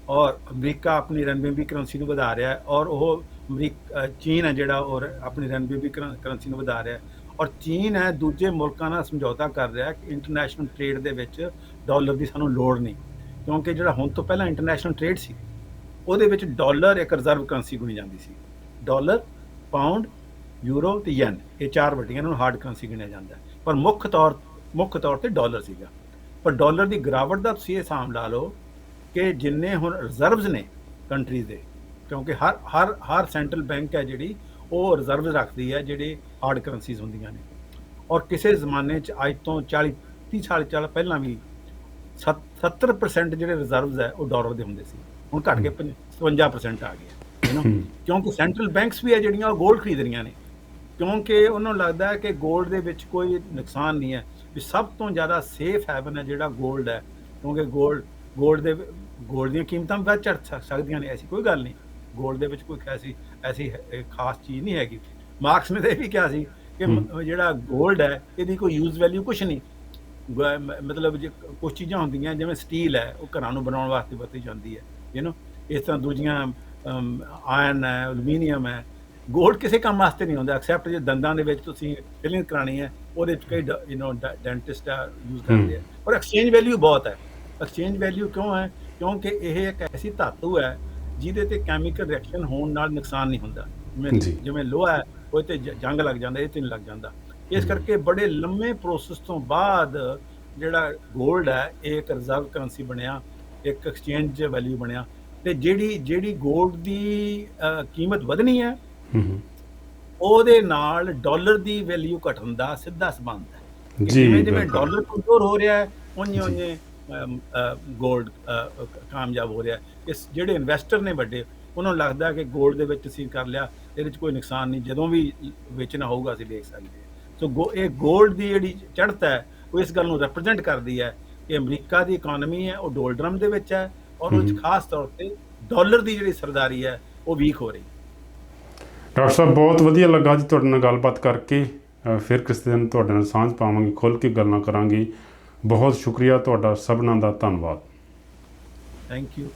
ਔਰ ਅਮਰੀਕਾ ਆਪਣੀ ਰਨਬੀਬੀ ਕਰੰਸੀ ਨੂੰ ਵਧਾ ਰਿਹਾ ਹੈ ਔਰ ਉਹ ਅਮਰੀਕਾ ਚੀਨ ਹੈ ਜਿਹੜਾ, ਔਰ ਆਪਣੀ ਰਨਬੀਬੀ ਕਰੰਸੀ ਨੂੰ ਵਧਾ ਰਿਹਾ ਹੈ ਔਰ ਚੀਨ ਹੈ, ਦੂਜੇ ਮੁਲਕਾਂ ਨਾਲ ਸਮਝੌਤਾ ਕਰ ਰਿਹਾ ਹੈ ਕਿ ਇੰਟਰਨੈਸ਼ਨਲ ਟ੍ਰੇਡ ਦੇ ਵਿੱਚ ਡਾਲਰ ਦੀ ਸਾਨੂੰ ਲੋੜ ਨਹੀਂ। ਕਿਉਂਕਿ ਜਿਹੜਾ ਹੁਣ ਤੋਂ ਪਹਿਲਾਂ ਇੰਟਰਨੈਸ਼ਨਲ ਟ੍ਰੇਡ ਸੀ, ਉਹਦੇ ਵਿੱਚ ਡਾਲਰ ਇੱਕ ਰਿਜ਼ਰਵ ਕਰੰਸੀ ਗੁਣੀ ਜਾਂਦੀ ਸੀ। ਡਾਲਰ ਪਾਉਂਡ ਯੂਰੋ ਤੇ ਯਨ ਇਹ ਚਾਰ ਵੱਡੀਆਂ ਨੂੰ ਹਾਰਡ ਕਰੰਸੀ ਗਿਣਿਆ ਜਾਂਦਾ ਪਰ ਮੁੱਖ ਤੌਰ ਮੁੱਖ ਤੌਰ ਤੇ ਡਾਲਰ ਸੀਗਾ। ਪਰ ਡਾਲਰ ਦੀ ਗਿਰਾਵਟ ਦਾ ਤੁਸੀਂ ਇਹ ਹਿਸਾਬ ਲਾ ਲਓ ਕਿ ਜਿੰਨੇ ਹੁਣ ਰਿਜ਼ਰਵਸ ਨੇ ਕੰਟਰੀਜ਼ ਦੇ, ਕਿਉਂਕਿ ਹਰ ਹਰ ਹਰ ਸੈਂਟਰਲ ਬੈਂਕ ਹੈ ਜਿਹੜੀ, ਉਹ ਰਿਜ਼ਰਵ ਰੱਖਦੀ ਹੈ ਜਿਹੜੇ ਹਾਰਡ ਕਰੰਸੀਜ਼ ਹੁੰਦੀਆਂ ਨੇ। ਔਰ ਕਿਸੇ ਜ਼ਮਾਨੇ 'ਚ ਅੱਜ ਤੋਂ 40 30 ਸਾਲ, ਚਾਲ ਪਹਿਲਾਂ ਵੀ ਸੱਤ- 70% ਜਿਹੜੇ ਰਿਜ਼ਰਵਸ ਹੈ ਉਹ ਡਾਲਰ ਦੇ ਹੁੰਦੇ ਸੀ। ਹੁਣ ਘਟ ਕੇ 55% ਆ ਗਏ ਯੂ نو ਕਿਉਂਕਿ ਸੈਂਟਰਲ ਬੈਂਕਸ ਵੀ ਹੈ ਜਿਹੜੀਆਂ ਉਹ 골ਡ ਖਰੀਦ ਰਹੀਆਂ ਨੇ। ਕਿਉਂਕਿ ਉਹਨਾਂ ਨੂੰ ਲੱਗਦਾ ਹੈ ਕਿ 골ਡ ਦੇ ਵਿੱਚ ਕੋਈ ਨੁਕਸਾਨ ਨਹੀਂ ਹੈ। ਵੀ ਸਭ ਤੋਂ ਜ਼ਿਆਦਾ ਸੇਫ ਹੈਵਨ ਹੈ ਜਿਹੜਾ 골ਡ ਹੈ। ਕਿਉਂਕਿ 골ਡ 골ਡ ਦੇ 골ਡ ਦੀਆਂ ਕੀਮਤਾਂ ਵੱਧ ਚੜ ਸਕਦੀਆਂ ਨੇ ਐਸੀ ਕੋਈ ਗੱਲ ਨਹੀਂ। 골ਡ ਦੇ ਵਿੱਚ ਕੋਈ ਐਸੀ ਐਸੀ ਖਾਸ ਚੀਜ਼ ਨਹੀਂ ਹੈਗੀ। ਮਾਰਕਸ ਨੇ ਇਹ ਵੀ ਕਿਹਾ ਸੀ ਕਿ ਜਿਹੜਾ 골ਡ ਹੈ ਇਹਦੀ ਕੋਈ ਯੂਜ਼ ਵੈਲਿਊ ਕੁਝ ਨਹੀਂ। ਮਤਲਬ ਜੇ ਕੁਝ ਚੀਜ਼ਾਂ ਹੁੰਦੀਆਂ ਜਿਵੇਂ ਸਟੀਲ ਹੈ ਉਹ ਘਰਾਂ ਨੂੰ ਬਣਾਉਣ ਵਾਸਤੇ ਵਰਤੀ ਜਾਂਦੀ ਹੈ ਯੂ نو ਇਸ ਤਰ੍ਹਾਂ ਦੂਜੀਆਂ ਆਇਰਨ ਹੈ ਐਲੂਮੀਨੀਅਮ ਹੈ ਗੋਲਡ ਕਿਸੇ ਕੰਮ ਵਾਸਤੇ ਨਹੀਂ ਹੁੰਦਾ ਐਕਸੈਪਟ ਜੇ ਦੰਦਾਂ ਦੇ ਵਿੱਚ ਤੁਸੀਂ ਫਿਲਿੰਗ ਕਰਾਣੀ ਹੈ ਉਹਦੇ ਵਿੱਚ ਕਈ ਯੂ نو ਡੈਂਟਿਸਟ ਆ ਯੂਜ਼ ਕਰਦੇ ਆ। ਔਰ ਐਕਸਚੇਂਜ ਵੈਲਿਊ ਬਹੁਤ ਹੈ। ਐਕਸਚੇਂਜ ਵੈਲਿਊ ਕਿਉਂ ਹੈ? ਕਿਉਂਕਿ ਇਹ ਇੱਕ ਐਸੀ ਧਾਤੂ ਹੈ ਜਿਹਦੇ ਤੇ ਕੈਮੀਕਲ ਰਿਐਕਸ਼ਨ ਹੋਣ ਨਾਲ ਨੁਕਸਾਨ ਨਹੀਂ ਹੁੰਦਾ। ਜਿਵੇਂ ਲੋਹਾ ਹੈ ਉਹ ਤੇ ਜੰਗ ਲੱਗ ਜਾਂਦਾ ਇਹ ਤੇ ਨਹੀਂ ਲੱਗ ਜਾਂਦਾ। ਇਸ ਕਰਕੇ ਬੜੇ ਲੰਮੇ ਪ੍ਰੋਸੈਸ ਤੋਂ ਬਾਅਦ ਜਿਹੜਾ ਗੋਲਡ ਹੈ ਇਹ ਇੱਕ ਰਿਜ਼ਰਵ ਕਰੰਸੀ ਬਣਿਆ ਇੱਕ ਐਕਸਚੇਂਜ ਵੈਲਿਊ ਬਣਿਆ ਤੇ ਜਿਹੜੀ ਜਿਹੜੀ ਗੋਲਡ ਦੀ ਕੀਮਤ ਵਧਣੀ ਹੈ ਉਹਦੇ ਨਾਲ ਡਾਲਰ ਦੀ ਵੈਲਿਊ ਘਟਣ ਦਾ ਸਿੱਧਾ ਸੰਬੰਧ ਹੈ। ਜਿਵੇਂ ਜਿਵੇਂ ਡਾਲਰ ਕਮਜ਼ੋਰ ਹੋ ਰਿਹਾ ਹੈ ਉਹਨੇ ਉਹਨੇ 골ਡ ਕਾਮਯਾਬ ਹੋ ਰਿਹਾ ਇਸ ਜਿਹੜੇ ਇਨਵੈਸਟਰ ਨੇ ਵੱਡੇ ਉਹਨਾਂ ਨੂੰ ਲੱਗਦਾ ਕਿ ਗੋਲਡ ਦੇ ਵਿੱਚ ਅਸੀਂ ਕਰ ਲਿਆ ਇਹਦੇ ਵਿੱਚ ਕੋਈ ਨੁਕਸਾਨ ਨਹੀਂ ਜਦੋਂ ਵੀ ਵੇਚਣਾ ਹੋਊਗਾ ਅਸੀਂ ਵੇਚ ਸਕਦੇ ਸੋ ਗੋ- ਇਹ 골ਡ ਦੀ ਜਿਹੜੀ ਚੜ੍ਹਤ ਹੈ ਉਹ ਇਸ ਗੱਲ ਨੂੰ ਰਿਪਰੈਜ਼ੈਂਟ ਕਰਦੀ ਹੈ ਕਿ ਅਮਰੀਕਾ ਦੀ ਇਕਨੋਮੀ ਹੈ ਉਹ ਡੋਲਡਰਮ ਦੇ ਵਿੱਚ ਹੈ ਔਰ ਉਹ 'ਚ ਖਾਸ ਤੌਰ ਤੇ ਡਾਲਰ ਦੀ ਜਿਹੜੀ ਸਰਦਾਰੀ ਹੈ ਉਹ ਵੀਕ ਹੋ ਰਹੀ ਡਾਕਟਰ ਸਾਹਿਬ ਬਹੁਤ ਵਧੀਆ ਲੱਗਾ ਜੀ ਤੁਹਾਡੇ ਨਾਲ ਗੱਲਬਾਤ ਕਰਕੇ। ਫਿਰ ਕਿਸੇ ਦਿਨ ਤੁਹਾਡੇ ਨਾਲ ਸਾਂਝ ਪਾਵਾਂਗੇ ਖੁੱਲ ਕੇ ਗੱਲਾਂ ਕਰਾਂਗੇ। ਬਹੁਤ ਸ਼ੁਕਰੀਆ ਤੁਹਾਡਾ ਸਭਨਾਂ ਦਾ ਧੰਨਵਾਦ। Thank you